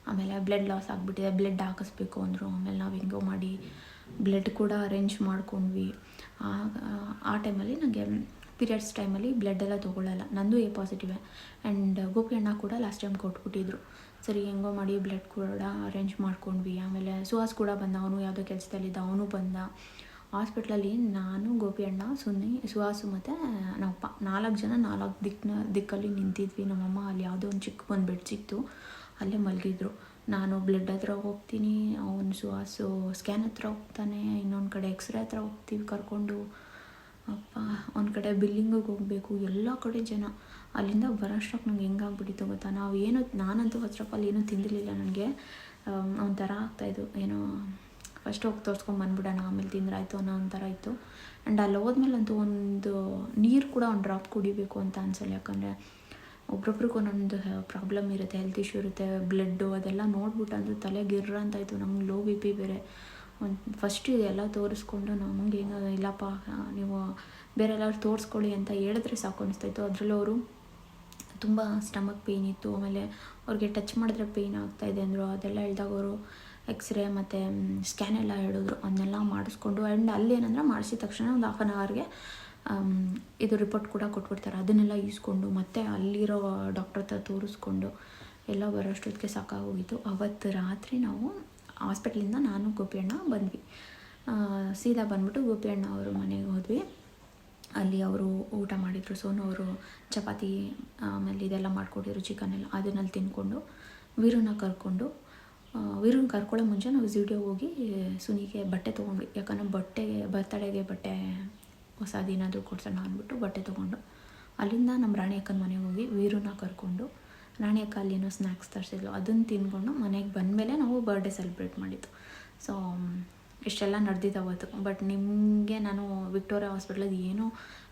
ಆಮೇಲೆ ಬ್ಲಡ್ ಲಾಸ್ ಆಗಿಬಿಟ್ಟಿದೆ ಬ್ಲಡ್ ಹಾಕಿಸ್ಬೇಕು ಅಂದರು. ಆಮೇಲೆ ನಾವು ಹೆಂಗೋ ಮಾಡಿ ಬ್ಲಡ್ ಕೂಡ ಅರೇಂಜ್ ಮಾಡ್ಕೊಂಡ್ವಿ. ಆ ಟೈಮಲ್ಲಿ ನನಗೆ ಪೀರಿಯಡ್ಸ್ ಟೈಮಲ್ಲಿ ಬ್ಲಡ್ ಎಲ್ಲ ತೊಗೊಳ್ಳಲ್ಲ ನಂದು ಎ. ಪಾಸಿಟಿವ್ ಆ್ಯಂಡ್ ಗೋಪಿ ಅಣ್ಣ ಕೂಡ ಲಾಸ್ಟ್ ಟೈಮ್ ಕೊಟ್ಬಿಟ್ಟಿದ್ರು. ಸರಿ, ಹೆಂಗೋ ಮಾಡಿ ಬ್ಲಡ್ ಕೂಡ ಅರೇಂಜ್ ಮಾಡ್ಕೊಂಡ್ವಿ. ಆಮೇಲೆ ಸುಹಾಸ್ ಕೂಡ ಬಂದ. ಅವನು ಯಾವುದೋ ಕೆಲಸದಲ್ಲಿದ್ದ, ಅವನು ಬಂದ. ಹಾಸ್ಪಿಟ್ಲಲ್ಲಿ ನಾನು ಗೋಪಿ ಅಣ್ಣ ಸುನ್ನಿ, ಸುಹಾಸು ಮತ್ತು ನಮ್ಮಪ್ಪ ನಾಲ್ಕು ಜನ ನಾಲ್ಕು ದಿಕ್ಕಿನ ದಿಕ್ಕಲ್ಲಿ ನಿಂತಿದ್ವಿ. ನಮ್ಮಮ್ಮ ಅಲ್ಲಿ ಯಾವುದೋ ಒಂದು ಚಿಕ್ಕ ಒಂದು ಬೆಡ್ ಸಿಕ್ತು. ಅಲ್ಲೇ ಮಲಗಿದ್ರು. ನಾನು ಬ್ಲಡ್ ಹತ್ರ ಹೋಗ್ತೀನಿ. ಅವನು ಸುಹಾಸು ಸ್ಕ್ಯಾನ್ ಹತ್ರ ಹೋಗ್ತಾನೆ. ಇನ್ನೊಂದು ಕಡೆ ಎಕ್ಸ್ರೇ ಹತ್ರ ಹೋಗ್ತೀವಿ ಕರ್ಕೊಂಡು. ಅಪ್ಪ, ಒಂದು ಕಡೆ ಬಿಲ್ಲಿಂಗಿಗೆ ಹೋಗಬೇಕು. ಎಲ್ಲ ಕಡೆ ಜನ. ಅಲ್ಲಿಂದ ಬರೋಷ್ಟಕ್ಕೆ ನಂಗೆ ಹೆಂಗಾಗ್ಬಿಟ್ಟಿತ್ತು ಗೊತ್ತಾ? ನಾವು ಏನು, ನಾನಂತೂ ಫಸ್ಟ್ ಆಫ್ ಆಲ್ ಏನೂ ತಿಂದಿರಲಿಲ್ಲ ನನಗೆ. ಒಂಥರ ಆಗ್ತಾಯಿದ್ದು ಏನೋ ಫಸ್ಟ್ ಹೋಗಿ ತೋರಿಸ್ಕೊಂಡು ಬಂದ್ಬಿಡೋಣ, ಆಮೇಲೆ ತಿಂದ್ರಾಯ್ತು ಅನ್ನೋ ಒಂಥರ ಇತ್ತು. ಆ್ಯಂಡ್ ಅಲ್ಲಿ ಹೋದ್ಮೇಲೆ ಅಂತೂ ಒಂದು ನೀರು ಕೂಡ ಒಂದು ಡ್ರಾಪ್ ಕುಡಿಬೇಕು ಅಂತ ಅನ್ಸಲ್ಲ. ಯಾಕಂದರೆ ಒಬ್ರೊಬ್ರಿಗೂ ಒಂದೊಂದು ಪ್ರಾಬ್ಲಮ್ ಇರುತ್ತೆ ಹೆಲ್ತ್ ಇಶ್ಯೂ ಇರುತ್ತೆ ಬ್ಲಡ್ಡು ಅದೆಲ್ಲ ನೋಡ್ಬಿಟ್ಟು ಅಂದ್ರೆ ತಲೆ ಗಿರ್ರ ಅಂತ ಇತ್ತು ನಮ್ಗೆ ಲೋ ಬಿ ಪಿ ಬೇರೆ. ಒಂದು ಫಸ್ಟ್ ಇದೆಲ್ಲ ತೋರಿಸ್ಕೊಂಡು ನಮಗೆ ಏನು ಇಲ್ಲಪ್ಪ, ನೀವು ಬೇರೆ ಎಲ್ಲರೂ ತೋರಿಸ್ಕೊಳ್ಳಿ ಅಂತ ಹೇಳಿದ್ರೆ ಸಾಕು ಅನಿಸ್ತಾಯಿತ್ತು ಅದರಲ್ಲೂ ಅವರು ತುಂಬ ಸ್ಟಮಕ್ ಪೇಯ್ನ್ ಇತ್ತು. ಆಮೇಲೆ ಅವ್ರಿಗೆ ಟಚ್ ಮಾಡಿದ್ರೆ ಪೇಯ್ನ್ ಆಗ್ತಾಯಿದೆ ಅಂದರು. ಅದೆಲ್ಲ ಹೇಳಿದಾಗ ಅವರು ಎಕ್ಸ್ರೇ ಮತ್ತು ಸ್ಕ್ಯಾನ್ ಎಲ್ಲ ಹೇಳಿದ್ರು. ಅದನ್ನೆಲ್ಲ ಮಾಡಿಸ್ಕೊಂಡು ಆ್ಯಂಡ್ ಅಲ್ಲಿ ಏನಂದ್ರೆ ಮಾಡಿಸಿದ ತಕ್ಷಣ ಒಂದು ಹಾಫ್ ಆನ್ ಅವರ್ಗೆ ಇದು ರಿಪೋರ್ಟ್ ಕೂಡ ಕೊಟ್ಬಿಡ್ತಾರೆ. ಅದನ್ನೆಲ್ಲ ಈಸ್ಕೊಂಡು, ಮತ್ತೆ ಅಲ್ಲಿರೋ ಡಾಕ್ಟ್ರ್ ಹತ್ರ ತೋರಿಸ್ಕೊಂಡು ಎಲ್ಲ ಬರೋಷ್ಟೊತ್ತಿಗೆ ಸಾಕಾಗೋಗಿತ್ತು. ಅವತ್ತು ರಾತ್ರಿ ನಾವು ಹಾಸ್ಪಿಟ್ಲಿಂದ ನಾನು ಗೋಪಿ ಅಣ್ಣ ಬಂದ್ವಿ ಸೀದಾ ಬಂದ್ಬಿಟ್ಟು ಗೋಪಿ ಅಣ್ಣ ಅವ್ರ ಮನೆಗೆ ಹೋದ್ವಿ. ಅಲ್ಲಿ ಅವರು ಊಟ ಮಾಡಿದರು, ಸೋನು ಅವರು ಚಪಾತಿ, ಆಮೇಲೆ ಇದೆಲ್ಲ ಮಾಡಿಕೊಟ್ಟಿದ್ರು ಚಿಕನ್ ಎಲ್ಲ. ಅದನ್ನಲ್ಲಿ ತಿನ್ಕೊಂಡು ವೀರನ್ನ ಕರ್ಕೊಂಡು ವೀರನ್ನ ಕರ್ಕೊಳ್ಳೋ ಮುಂಚೆ ನಾವು ಝೀಡಿಯೋ ಹೋಗಿ ಸುನಿಗೆ ಬಟ್ಟೆ ತೊಗೊಂಡ್ವಿ ಯಾಕಂದರೆ ಬಟ್ಟೆಗೆ ಬರ್ತಡೆಗೆ ಬಟ್ಟೆ ಹೊಸದೇನಾದರೂ ಕೊಡ್ಸೋಣ ಅಂದ್ಬಿಟ್ಟು ಬಟ್ಟೆ ತೊಗೊಂಡು, ಅಲ್ಲಿಂದ ನಮ್ಮ ರಾಣಿ ಅಕ್ಕನ ಮನೆಗೆ ಹೋಗಿ ವೀರನ್ನ ಕರ್ಕೊಂಡು, ರಾಣಿ ಅಕ್ಕ ಏನೋ ಸ್ನ್ಯಾಕ್ಸ್ ತರಿಸಿದ್ಲು, ಅದನ್ನು ತಿನ್ಕೊಂಡು ಮನೆಗೆ ಬಂದಮೇಲೆ ನಾವು ಬರ್ಡೇ ಸೆಲೆಬ್ರೇಟ್ ಮಾಡಿದ್ದು. ಸೊ ಇಷ್ಟೆಲ್ಲ ನಡೆದಿದ್ದು ಅವತ್ತು ಬಟ್ ನಿಮಗೆ ನಾನು ವಿಕ್ಟೋರಿಯಾ ಹಾಸ್ಪಿಟ್ಲದ್ದು ಏನೋ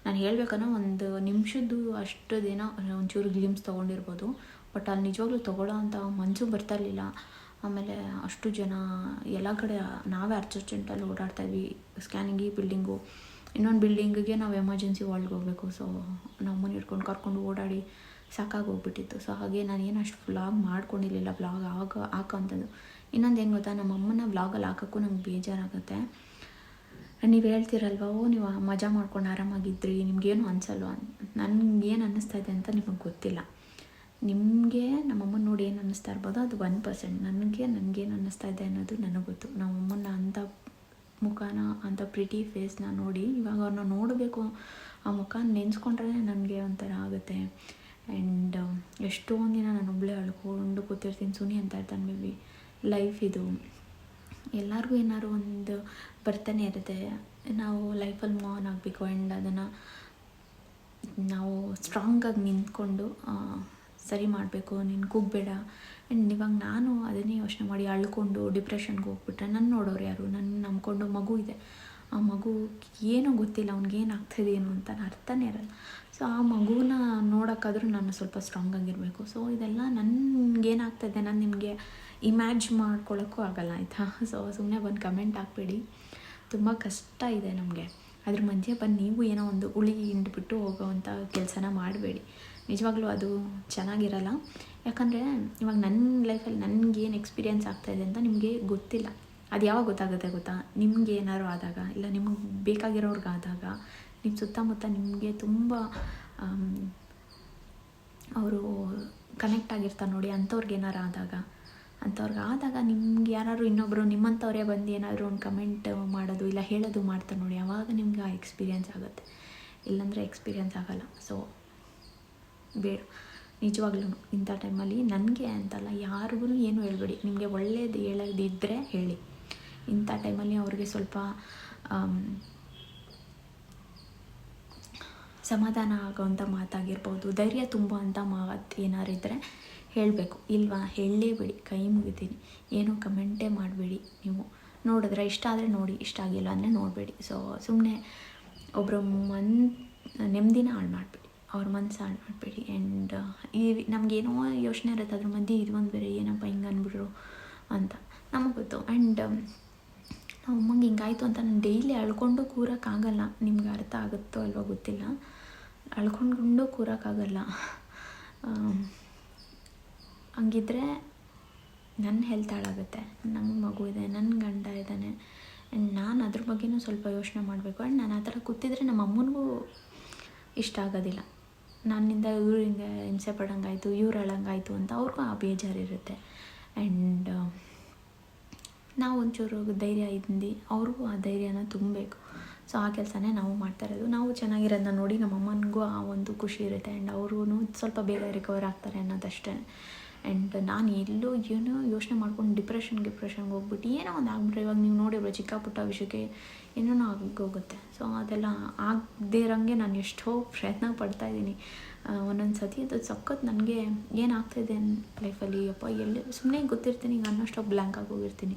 ನಾನು ಹೇಳಬೇಕನ್ನೋ ಒಂದು ನಿಮಿಷದ್ದು ಅಷ್ಟದೇನೋ ಒಂಚೂರು ಗ್ಲಿಮ್ಸ್ ತೊಗೊಂಡಿರ್ಬೋದು ಬಟ್ ಅಲ್ಲಿ ನಿಜವಾಗ್ಲೂ ತೊಗೊಳ್ಳೋ ಅಂತ ಮನಸ್ಸು ಬರ್ತಾ ಇರಲಿಲ್ಲ. ಆಮೇಲೆ ಅಷ್ಟು ಜನ ಎಲ್ಲ ಕಡೆ ನಾವೇ ಅರ್ಜೆಂಟಲ್ಲಿ ಓಡಾಡ್ತಾ ಇದ್ವಿ. ಸ್ಕ್ಯಾನಿಂಗ್ ಈ ಬಿಲ್ಡಿಂಗು ಇನ್ನೊಂದು ಬಿಲ್ಡಿಂಗಿಗೆ ನಾವು ಎಮರ್ಜೆನ್ಸಿ ವಾರ್ಡ್ಗೆ ಹೋಗಬೇಕು. ಸೊ ನಮ್ಮನ್ನ ಹಿಡ್ಕೊಂಡು ಕರ್ಕೊಂಡು ಓಡಾಡಿ ಸಾಕಾಗಿ ಹೋಗ್ಬಿಟ್ಟಿತ್ತು. ಸೊ ಹಾಗೆ ನಾನು ಏನು ಅಷ್ಟು ವ್ಲಾಗ್ ಮಾಡ್ಕೊಂಡಿರಲಿಲ್ಲ. ವ್ಲಾಗ್ ಆಗ ಹಾಕೋಂಥದ್ದು ಇನ್ನೊಂದು ಏನು ಗೊತ್ತಾ? ನಮ್ಮ ಅಮ್ಮನ ವ್ಲಾಗಲ್ಲಿ ಹಾಕೋಕ್ಕೂ ನಂಗೆ ಬೇಜಾರಾಗುತ್ತೆ. ನೀವು ಹೇಳ್ತೀರಲ್ವ? ಓ, ನೀವು ಮಜಾ ಮಾಡ್ಕೊಂಡು ಆರಾಮಾಗಿದ್ರಿ. ನಿಮ್ಗೇನು ಅನಿಸಲ್ವ? ನನಗೇನು ಅನ್ನಿಸ್ತಾ ಇದೆ ಅಂತ ನಿಮಗೆ ಗೊತ್ತಿಲ್ಲ. ನಿಮಗೆ ನಮ್ಮಮ್ಮನ ನೋಡಿ ಏನು ಅನ್ನಿಸ್ತಾ ಇರ್ಬೋದು ಅದು ಒನ್ ಪರ್ಸೆಂಟ್ ನನಗೆ ನನಗೇನು ಅನ್ನಿಸ್ತಾ ಇದೆ ಅನ್ನೋದು ನನಗೆ ಗೊತ್ತು. ನಮ್ಮಮ್ಮನ ಅಂಥ ಮುಖನ, ಅಂಥ ಪ್ರಿಟಿ ಫೇಸ್ನ ನೋಡಿ ಇವಾಗ ಅವ್ರನ್ನ ನೋಡಬೇಕು. ಆ ಮುಖ ನೆನೆಸ್ಕೊಂಡ್ರೆ ನನಗೆ ಒಂಥರ ಆಗುತ್ತೆ. ಆ್ಯಂಡ್ ಎಷ್ಟೊಂದು ದಿನ ನಾನು ಒಬ್ಬಳೇ ಅಳ್ಕೊಂಡು ಕೂತಿರ್ತೀನಿ ಸುನಿ ಅಂತ ಇರ್ತಾನೆ ಮೇ ಬಿ. ಲೈಫ್ ಇದು. ಎಲ್ಲರಿಗೂ ಏನಾದ್ರು ಒಂದು ಬರ್ತಾನೆ ಇರುತ್ತೆ. ನಾವು ಲೈಫಲ್ಲಿ ಮೂವ್ ಆನ್ ಆಗಬೇಕು. ಆ್ಯಂಡ್ ಅದನ್ನು ನಾವು ಸ್ಟ್ರಾಂಗಾಗಿ ನಿಂತ್ಕೊಂಡು ಸರಿ ಮಾಡಬೇಕು, ನೀನು ಕೂಗಬೇಡ. ಆ್ಯಂಡ್ ಇವಾಗ ನಾನು ಅದನ್ನೇ ಯೋಚನೆ ಮಾಡಿ ಅಳ್ಕೊಂಡು ಡಿಪ್ರೆಷನ್ಗೆ ಹೋಗ್ಬಿಟ್ರೆ ನನ್ನ ನೋಡೋರು ಯಾರು? ನನ್ನ ನಂಬ್ಕೊಂಡು ಮಗು ಇದೆ. ಆ ಮಗು ಏನೂ ಗೊತ್ತಿಲ್ಲ, ಅವ್ನಿಗೆ ಏನಾಗ್ತಿದೆ ಏನು ಅಂತ ಅರ್ಥನೇ ಇರಲ್ಲ. ಸೊ ಆ ಮಗುನ ನೋಡೋಕ್ಕಾದ್ರೂ ನಾನು ಸ್ವಲ್ಪ ಸ್ಟ್ರಾಂಗ್ ಆಗಿರಬೇಕು. ಸೊ ಇದೆಲ್ಲ ನನಗೇನಾಗ್ತದೆ, ನಾನು ನಿಮಗೆ ಇಮ್ಯಾಜ್ ಮಾಡ್ಕೊಳ್ಳೋಕ್ಕೂ ಆಗಲ್ಲ, ಆಯಿತಾ? ಸೊ ಸುಮ್ಮನೆ ಬಂದು ಕಮೆಂಟ್ ಹಾಕ್ಬೇಡಿ. ತುಂಬ ಕಷ್ಟ ಇದೆ ನಮಗೆ. ಅದ್ರ ಮಧ್ಯೆ ಬಂದು ನೀವು ಏನೋ ಒಂದು ಉಳಿ ಹಿಂಡ್ಬಿಟ್ಟು ಹೋಗೋವಂಥ ಕೆಲಸನ ಮಾಡಬೇಡಿ. ನಿಜವಾಗ್ಲೂ ಅದು ಚೆನ್ನಾಗಿರಲ್ಲ. ಯಾಕಂದರೆ ಇವಾಗ ನನ್ನ ಲೈಫಲ್ಲಿ ನನಗೇನು ಎಕ್ಸ್ಪೀರಿಯೆನ್ಸ್ ಆಗ್ತಾಯಿದೆ ಅಂತ ನಿಮಗೆ ಗೊತ್ತಿಲ್ಲ. ಅದು ಯಾವಾಗ ಗೊತ್ತಾಗುತ್ತೆ ಗೊತ್ತಾ? ನಿಮಗೆ ಏನಾದ್ರು ಆದಾಗ, ಇಲ್ಲ ನಿಮಗೆ ಬೇಕಾಗಿರೋರ್ಗಾದಾಗ ನಿಮ್ಮ ಸುತ್ತಮುತ್ತ ನಿಮಗೆ ತುಂಬ ಅವರು ಕನೆಕ್ಟ್ ಆಗಿರ್ತಾರೆ ನೋಡಿ, ಅಂಥವ್ರಿಗೆ ಏನಾರು ಆದಾಗ, ಅಂಥವ್ರಿಗೆ ಆದಾಗ ನಿಮ್ಗೆ ಯಾರಾದ್ರು ಇನ್ನೊಬ್ಬರು ನಿಮ್ಮಂಥವ್ರೇ ಬಂದು ಏನಾದರೂ ಒಂದು ಕಮೆಂಟ್ ಮಾಡೋದು, ಇಲ್ಲ ಹೇಳೋದು ಮಾಡ್ತಾರೆ ನೋಡಿ ಆವಾಗ ನಿಮ್ಗೆ ಆ ಎಕ್ಸ್ಪೀರಿಯೆನ್ಸ್ ಆಗುತ್ತೆ. ಇಲ್ಲಾಂದರೆ ಎಕ್ಸ್ಪೀರಿಯೆನ್ಸ್ ಆಗಲ್ಲ. ಸೊ ಬೇಡ. ನಿಜವಾಗ್ಲೂ ಇಂಥ ಟೈಮಲ್ಲಿ ನನಗೆ ಅಂತಲ್ಲ, ಯಾರಿಗೂ ಏನು ಹೇಳ್ಬೇಡಿ. ನಿಮಗೆ ಒಳ್ಳೇದು ಹೇಳೋದಿದ್ದರೆ ಹೇಳಿ. ಇಂಥ ಟೈಮಲ್ಲಿ ಅವ್ರಿಗೆ ಸ್ವಲ್ಪ ಸಮಾಧಾನ ಆಗೋವಂಥ ಮಾತಾಗಿರ್ಬೋದು, ಧೈರ್ಯ ತುಂಬುವಂಥ ಮಾತು ಏನಾರು ಇದ್ದರೆ ಹೇಳಬೇಕು. ಇಲ್ವಾ? ಹೇಳಲೇಬೇಡಿ ಕೈ ಮುಗಿತೀನಿ. ಏನೂ ಕಮೆಂಟೇ ಮಾಡಬೇಡಿ ನೀವು. ನೋಡಿದ್ರೆ ಇಷ್ಟ ಆದರೆ ನೋಡಿ, ಇಷ್ಟ ಆಗಿಲ್ಲ ಅಂದರೆ ನೋಡಬೇಡಿ. ಸೊ ಸುಮ್ಮನೆ ಒಬ್ಬರು ಮನ್, ನೆಮ್ಮದಿನ ಹಾಳು ಮಾಡಬೇಡಿ. ಅವ್ರ ಮನಸ್ಸು ಹಾಳು ಮಾಡಬೇಡಿ. ಆ್ಯಂಡ್ ಈ ನಮಗೇನೋ ಯೋಚನೆ ಇರುತ್ತೆ, ಅದ್ರ ಮಧ್ಯೆ ಇದು ಒಂದು ಬೇರೆ, ಏನಪ್ಪ ಹಿಂಗೆ ಅಂದ್ಬಿಟ್ರು ಅಂತ. ನಮಗೆ ಗೊತ್ತು. ಆ್ಯಂಡ್ ನಮ್ಮ ಅಮ್ಮಂಗೆ ಹಿಂಗಾಯ್ತು ಅಂತ ನಾನು ಡೈಲಿ ಅಳ್ಕೊಂಡು ಕೂರೋಕ್ಕಾಗಲ್ಲ ನಿಮ್ಗೆ ಅರ್ಥ ಆಗುತ್ತೋ ಅಲ್ವೋ ಗೊತ್ತಿಲ್ಲ. ಅಳ್ಕೊಂಡು ಕೂರೋಕ್ಕಾಗಲ್ಲ ಹಂಗಿದ್ರೆ ನನ್ನ ಹೆಲ್ತ್ ಹಾಳಾಗುತ್ತೆ. ನಂಗೆ ಮಗು ಇದೆ ನನ್ನ ಗಂಡ ಇದ್ದಾನೆ. ಆ್ಯಂಡ್ ನಾನು ಅದ್ರ ಬಗ್ಗೆನೂ ಸ್ವಲ್ಪ ಯೋಚನೆ ಮಾಡಬೇಕು. ಆ್ಯಂಡ್ ನಾನು ಆ ಥರ ಕೂತಿದ್ರೆ ನಮ್ಮ ಅಮ್ಮನಿಗೂ ಇಷ್ಟ ಆಗೋದಿಲ್ಲ. ನನ್ನಿಂದ ಇವ್ರು ಹಿಂಗೆ ಹಿಂಸೆ ಪಡೋಂಗಾಯ್ತು, ಇವ್ರು ಹೇಳಂಗಾಯಿತು ಅಂತ ಅವ್ರಿಗೂ ಆ ಬೇಜಾರಿರುತ್ತೆ ಆ್ಯಂಡ್ ನಾವು ಒಂಚೂರು ಧೈರ್ಯ ಇದ್ದು, ಅವ್ರಿಗೂ ಆ ಧೈರ್ಯನ ತುಂಬಬೇಕು. ಸೊ ಆ ಕೆಲಸನೇ ನಾವು ಮಾಡ್ತಾ ಇರೋದು. ನಾವು ಚೆನ್ನಾಗಿರೋದನ್ನ ನೋಡಿ ನಮ್ಮ ಅಮ್ಮನಿಗೂ ಆ ಒಂದು ಖುಷಿ ಇರುತ್ತೆ. ಆ್ಯಂಡ್ ಅವ್ರೂ ಸ್ವಲ್ಪ ಬೇಗ ರಿಕವರ್ ಆಗ್ತಾರೆ ಅನ್ನೋದಷ್ಟೇ. ಆ್ಯಂಡ್ ನಾನು ಎಲ್ಲೂ ಏನೋ ಯೋಚನೆ ಮಾಡ್ಕೊಂಡು ಡಿಪ್ರೆಷನ್ ಡಿಪ್ರೆಷನ್ಗೆ ಹೋಗ್ಬಿಟ್ಟು ಏನೋ ಒಂದು ಆಗ್ಬಿಟ್ರೆ ಇವಾಗ ನೀವು ನೋಡಿರೋ ಚಿಕ್ಕ ಪುಟ್ಟ ವಿಷಯಕ್ಕೆ ಏನೇನೋ ಆಗೋಗುತ್ತೆ ಸೊ ಅದೆಲ್ಲ ಆಗದೇ ಇರೋಂಗೆ ನಾನು ಎಷ್ಟೋ ಪ್ರಯತ್ನ ಪಡ್ತಾ ಇದ್ದೀನಿ. ಒಂದೊಂದು ಸತಿ ಅದು ಸಖತ್ ನನಗೆ ಏನಾಗ್ತಿದೆ ಲೈಫಲ್ಲಿ, ಅಪ್ಪ ಎಲ್ಲಿ ಸುಮ್ಮನೆ ಗೊತ್ತಿರ್ತೀನಿ, ಈಗ ಅನ್ನೋಷ್ಟು ಬ್ಲ್ಯಾಂಕ್ ಆಗಿ ಹೋಗಿರ್ತೀನಿ.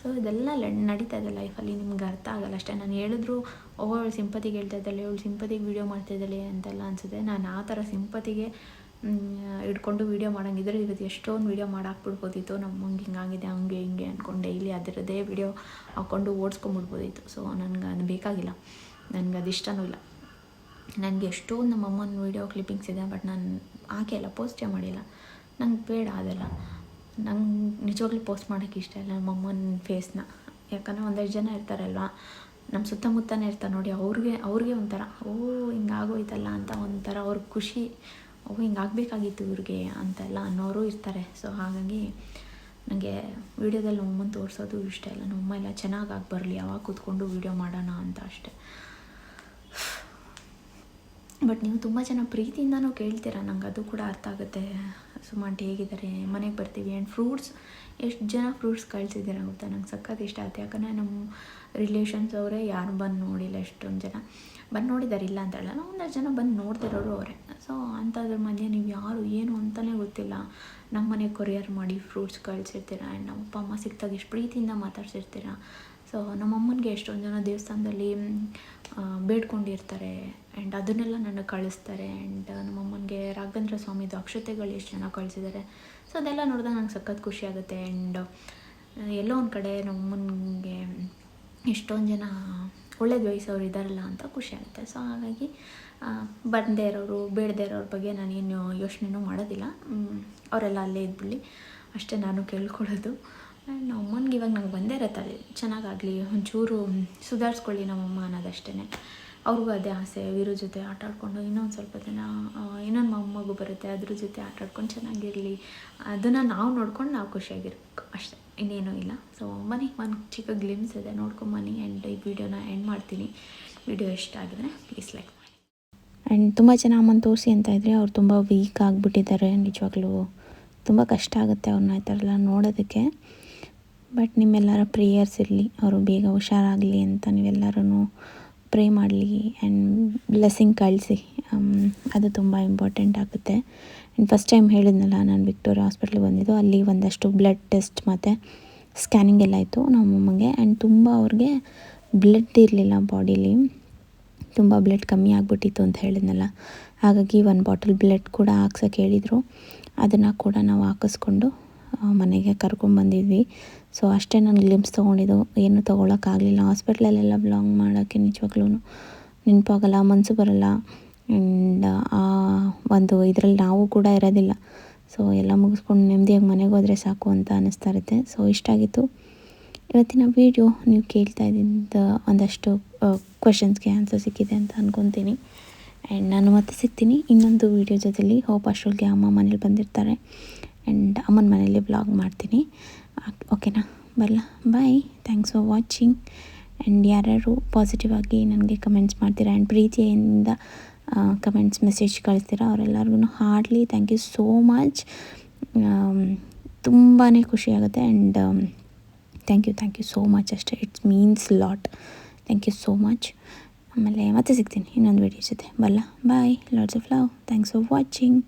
ಸೊ ಇದೆಲ್ಲ ನಡೀತಾ ಇದೆ ಲೈಫಲ್ಲಿ, ನಿಮ್ಗೆ ಅರ್ಥ ಆಗಲ್ಲ ಅಷ್ಟೇ. ನಾನು ಹೇಳಿದ್ರು, ಓ, ಅವಳು ಸಿಂಪತಿಗೆ ಹೇಳ್ತಾ ಇದ್ದಾಳೆ, ಅವಳು ಸಿಂಪತಿಗೆ ವೀಡಿಯೋ ಮಾಡ್ತಾ ಇದ್ದಾಳೆ ಅಂತೆಲ್ಲ ಅನಿಸುತ್ತೆ. ನಾನು ಆ ಥರ ಸಿಂಪತಿಗೆ ಇಟ್ಕೊಂಡು ವೀಡಿಯೋ ಮಾಡೋಂಗಿದ್ರೆ ಇವತ್ತು ಎಷ್ಟೊಂದು ವೀಡಿಯೋ ಮಾಡಾಕ್ಬಿಡ್ಬೋದಿತ್ತು. ನಮ್ಮಂಗೆ ಹಿಂಗಾಗಿದೆ, ಹಂಗೆ ಹಿಂಗೆ ಅಂದ್ಕೊಂಡು ಡೈಲಿ ಅದರದ್ದೇ ವೀಡಿಯೋ ಹಾಕ್ಕೊಂಡು ಓಡಿಸ್ಕೊಂಬಿಡ್ಬೋದಿತ್ತು. ಸೊ ನನಗೆ ಅದು ಬೇಕಾಗಿಲ್ಲ. ನನಗೆ ಅದು ಇಷ್ಟನೂ ಇಲ್ಲ. ನನಗೆ ಎಷ್ಟೊಂದು ನಮ್ಮ ಅಮ್ಮನ ವೀಡಿಯೋ ಕ್ಲಿಪ್ಪಿಂಗ್ಸ್ ಇದೆ ಬಟ್ ನಾನು ಹಾಕಿಲ್ಲ ಪೋಸ್ಟೇ ಮಾಡಿಲ್ಲ. ನಂಗೆ ಬೇಡ ಅದೆಲ್ಲ. ನಂಗೆ ನಿಜವಾಗ್ಲೂ ಪೋಸ್ಟ್ ಮಾಡೋಕ್ಕೆ ಇಷ್ಟ ಇಲ್ಲ ನಮ್ಮ ಅಮ್ಮನ ಫೇಸ್ನ ಯಾಕಂದರೆ ಒಂದೆರಡು ಜನ ಇರ್ತಾರಲ್ವ? ನಮ್ಮ ಸುತ್ತಮುತ್ತನೇ ಇರ್ತಾರೆ ನೋಡಿ, ಅವ್ರಿಗೆ ಅವ್ರಿಗೆ ಒಂಥರ, ಓ, ಹಿಂಗಾಗೋಯ್ತಲ್ಲ ಅಂತ ಒಂಥರ ಅವ್ರ ಖುಷಿ ಓ ಹಿಂಗಾಗಬೇಕಾಗಿತ್ತು ಇವ್ರಿಗೆ ಅಂತೆಲ್ಲ ಅನ್ನೋರು ಇರ್ತಾರೆ. ಸೊ ಹಾಗಾಗಿ ನನಗೆ ವೀಡಿಯೋದಲ್ಲಿ ನಮ್ಮಮ್ಮನ ತೋರಿಸೋದು ಇಷ್ಟ ಇಲ್ಲ. ನಮ್ಮಮ್ಮ ಎಲ್ಲ ಚೆನ್ನಾಗಿ ಬರಲಿ ಯಾವಾಗ ಕೂತ್ಕೊಂಡು ವೀಡಿಯೋ ಮಾಡೋಣ ಅಂತ ಅಷ್ಟೆ. ಬಟ್ ನೀವು ತುಂಬ ಜನ ಪ್ರೀತಿಯಿಂದನೂ ಕೇಳ್ತೀರಾ, ನಂಗೆ ಅದು ಕೂಡ ಅರ್ಥ ಆಗುತ್ತೆ. ಸುಮಾರು ಹೇಗಿದ್ದಾರೆ? ಮನೆಗೆ ಬರ್ತೀವಿ. ಆ್ಯಂಡ್ ಫ್ರೂಟ್ಸ್ ಎಷ್ಟು ಜನ ಫ್ರೂಟ್ಸ್ ಕಳಿಸಿದ್ದೀರ ಗೊತ್ತಾ? ನಂಗೆ ಸಖತ್ ಇಷ್ಟ ಆಯ್ತು. ಯಾಕಂದರೆ ನಮ್ಮ ರಿಲೇಷನ್ಸ್ ಅವರೇ ಯಾರು ಬಂದು ನೋಡಿಲ್ಲ ಎಷ್ಟೊಂದು ಜನ. ಬಂದು ನೋಡಿದ್ದಾರೆ ಇಲ್ಲ ಅಂತ ಹೇಳಲ್ಲ ಒಂದಷ್ಟು ಜನ ಬಂದು ನೋಡ್ತಿರೋರು ಅವರೇ. ಸೊ ಅಂಥದ್ರ ಮಧ್ಯೆ ನೀವು ಯಾರು ಏನು ಅಂತಲೇ ಗೊತ್ತಿಲ್ಲ. ನಮ್ಮ ಮನೆ ಕೊರಿಯರ್ ಮಾಡಿ ಫ್ರೂಟ್ಸ್ ಕಳಿಸಿರ್ತೀರ, ಆ್ಯಂಡ್ ನಮ್ಮ ಅಪ್ಪ ಅಮ್ಮ ಸಿಕ್ತಾಗ ಎಷ್ಟು ಪ್ರೀತಿಯಿಂದ ಮಾತಾಡ್ಸಿರ್ತೀರ. ಸೊ ನಮ್ಮಮ್ಮನಿಗೆ ಎಷ್ಟೊಂದು ಜನ ದೇವಸ್ಥಾನದಲ್ಲಿ ಬೇಡ್ಕೊಂಡಿರ್ತಾರೆ, ಆ್ಯಂಡ್ ಅದನ್ನೆಲ್ಲ ನನಗೆ ಕಳಿಸ್ತಾರೆ, ಆ್ಯಂಡ್ ನಮ್ಮಮ್ಮನಿಗೆ ರಾಘವೇಂದ್ರ ಸ್ವಾಮಿದು ಅಕ್ಷತೆಗಳು ಎಷ್ಟು ಜನ ಕಳಿಸಿದ್ದಾರೆ. ಸೊ ಅದೆಲ್ಲ ನೋಡಿದಾಗ ನಂಗೆ ಸಖತ್ ಖುಷಿ ಆಗುತ್ತೆ, ಆ್ಯಂಡ್ ಎಲ್ಲೋ ಒಂದು ಕಡೆ ನಮ್ಮಮ್ಮನಿಗೆ ಎಷ್ಟೊಂದು ಜನ ಒಳ್ಳೇದು ವಯಸ್ಸವ್ರು ಇದ್ದಾರಲ್ಲ ಅಂತ ಖುಷಿ ಆಗುತ್ತೆ. ಸೊ ಹಾಗಾಗಿ ಬಂದೇ ಇರೋರು, ಬೇಡದೇ ಇರೋರ ಬಗ್ಗೆ ನಾನೇನು ಯೋಚನೆನೂ ಮಾಡೋದಿಲ್ಲ. ಅವರೆಲ್ಲ ಅಲ್ಲೇ ಇದ್ಬಿಡಲಿ. ಅಷ್ಟೇ ನಾನು ಕೇಳ್ಕೊಳ್ಳೋದು. ಆ್ಯಂಡ್ ನಮ್ಮ ಅಮ್ಮನಿಗೆ ಇವಾಗ ನಂಗೆ ಬಂದೇ ಇರತ್ತೆ ಚೆನ್ನಾಗಾಗಲಿ, ಒಂಚೂರು ಸುಧಾರಿಸ್ಕೊಳ್ಳಿ ನಮ್ಮಮ್ಮ ಅನ್ನೋದಷ್ಟೇ ಅವ್ರಿಗೂ ಅದೇ ಆಸೆ, ವೀರ ಜೊತೆ ಆಟ ಆಡ್ಕೊಂಡು ಇನ್ನೊಂದು ಸ್ವಲ್ಪ ದಿನ ಇನ್ನೊಂದು ಮೊಮ್ಮಗು ಬರುತ್ತೆ, ಅದ್ರ ಜೊತೆ ಆಟ ಆಡ್ಕೊಂಡು ಚೆನ್ನಾಗಿರಲಿ. ಅದನ್ನು ನಾವು ನೋಡ್ಕೊಂಡು ನಾವು ಖುಷಿಯಾಗಿರ್ಬೇಕು, ಅಷ್ಟೇ. ಇನ್ನೇನೂ ಇಲ್ಲ. ಸೊ ಮನಿ, ಒಂದು ಚಿಕ್ಕ ಗ್ಲಿಮ್ಸ್ ಇದೆ. ನೋಡ್ಕೊಂಬನ್ನಿ ಆ್ಯಂಡ್ ಈ ವಿಡಿಯೋನ ಎಂಡ್ ಮಾಡ್ತೀನಿ. ವಿಡಿಯೋ ಇಷ್ಟ ಆಗಿದ್ರೆ ಪ್ಲೀಸ್ ಲೈಕ್ ಮಾಡಿ. ಆ್ಯಂಡ್ ತುಂಬ ಜನ ಅಮ್ಮನ ತೋರಿಸಿ ಅಂತ ಇದ್ದರೆ ಅವ್ರು ತುಂಬ ವೀಕ್ ಆಗಿಬಿಟ್ಟಿದ್ದಾರೆ. ನಿಜವಾಗ್ಲೂ ತುಂಬ ಕಷ್ಟ ಆಗುತ್ತೆ ಅವ್ರನ್ನ ಈ ಥರ ಎಲ್ಲ ನೋಡೋದಕ್ಕೆ. ಬಟ್ ನಿಮ್ಮೆಲ್ಲರ ಪ್ರೇಯರ್ಸ್ ಇರಲಿ. ಅವರು ಬೇಗ ಹುಷಾರಾಗಲಿ ಅಂತ ನೀವೆಲ್ಲರೂ ಪ್ರೇ ಮಾಡಲಿ. ಆ್ಯಂಡ್ ಬ್ಲೆಸ್ಸಿಂಗ್ ಕಳಿಸಿ. ಅದು ತುಂಬ ಇಂಪಾರ್ಟೆಂಟ್ ಆಗುತ್ತೆ. ಆ್ಯಂಡ್ ಫಸ್ಟ್ ಟೈಮ್ ಹೇಳಿದ್ನಲ್ಲ, ನಾನು ವಿಕ್ಟೋರಿಯಾ ಹಾಸ್ಪಿಟ್ಲಿಗೆ ಬಂದಿದ್ದು, ಅಲ್ಲಿ ಒಂದಷ್ಟು ಬ್ಲಡ್ ಟೆಸ್ಟ್ ಮತ್ತು ಸ್ಕ್ಯಾನಿಂಗ್ ಎಲ್ಲ ಇತ್ತು ನಮ್ಮ ಅಮ್ಮಗೆ. ಆ್ಯಂಡ್ ತುಂಬ ಅವ್ರಿಗೆ ಬ್ಲಡ್ ಇರಲಿಲ್ಲ ಬಾಡೀಲಿ ತುಂಬ ಬ್ಲಡ್ ಕಮ್ಮಿ ಆಗಿಬಿಟ್ಟಿತ್ತು ಅಂತ ಹೇಳಿದ್ನಲ್ಲ. ಹಾಗಾಗಿ ಒಂದು ಬಾಟಲ್ ಬ್ಲಡ್ ಕೂಡ ಹಾಕ್ಸೋಕ್ಕೆ ಹೇಳಿದರು. ಅದನ್ನು ಕೂಡ ನಾವು ಹಾಕಿಸ್ಕೊಂಡು ಮನೆಗೆ ಕರ್ಕೊಂಬಂದಿದ್ವಿ ಸೊ ಅಷ್ಟೇ ನಾನು ಗ್ಲಿಮ್ಸ್ ತೊಗೊಂಡಿದ್ದು. ಏನು ತೊಗೊಳಕ್ಕಾಗಲಿಲ್ಲ. ಹಾಸ್ಪಿಟ್ಲಲ್ಲೆಲ್ಲ ಬ್ಲಾಂಗ್ ಮಾಡೋಕ್ಕೆ ನಿಜವಾಗ್ಲೂ ನೆನಪಾಗಲ್ಲ ಮನಸ್ಸು ಬರಲ್ಲ. ಆ್ಯಂಡ್ ಆ ಒಂದು ಇದರಲ್ಲಿ ನಾವು ಕೂಡ ಇರೋದಿಲ್ಲ. ಸೊ ಎಲ್ಲ ಮುಗಿಸ್ಕೊಂಡು ನೆಮ್ಮದಿಯಾಗಿ ಮನೆಗೆ ಹೋದರೆ ಸಾಕು ಅಂತ ಅನ್ನಿಸ್ತಾ ಇರುತ್ತೆ. ಸೊ ಇಷ್ಟ ಆಗಿತ್ತು. ಇವತ್ತಿನ ವೀಡಿಯೋ ನೀವು ಕೇಳ್ತಾ ಇದ್ದಿದ್ದ ಒಂದಷ್ಟು ಕ್ವಶನ್ಸ್ಗೆ ಆನ್ಸರ್ ಸಿಕ್ಕಿದೆ ಅಂತ ಅಂದ್ಕೊತೀನಿ ಆ್ಯಂಡ್ ನಾನು ಮತ್ತೆ ಸಿಗ್ತೀನಿ ಇನ್ನೊಂದು ವೀಡಿಯೋ ಜೊತೆಲಿ. ಹೋಪ್ ಅಷ್ಟೊಳಗೆ ಅಮ್ಮ ಮನೇಲಿ ಬಂದಿರ್ತಾರೆ. ಆ್ಯಂಡ್ ಅಮ್ಮನ ಮನೇಲಿ ಬ್ಲಾಗ್ ಮಾಡ್ತೀನಿ. ಓಕೆನಾ ಬರಲ್ಲ bye thanks for watching and ಯಾರ್ಯಾರು ಪಾಸಿಟಿವ್ ಆಗಿ ನನಗೆ ಕಮೆಂಟ್ಸ್ ಮಾಡ್ತೀರಾ? ಆ್ಯಂಡ್ ಪ್ರೀತಿಯಿಂದ ಕಮೆಂಟ್ಸ್ ಮೆಸೇಜ್ ಕಳಿಸ್ತೀರಾ ಅವರೆಲ್ಲರಿಗೂ heartily thank you so much ತುಂಬಾ ಖುಷಿ ಆಗುತ್ತೆ and thank you thank you so much ಅಷ್ಟೇ. It's means lot thank you so much ಆಮೇಲೆ ಮತ್ತೆ ಸಿಗ್ತೀನಿ ಇನ್ನೊಂದು ವಿಡಿಯೋ ಜೊತೆ. ಬಲ್ಲ? Bye lots of love thanks for watching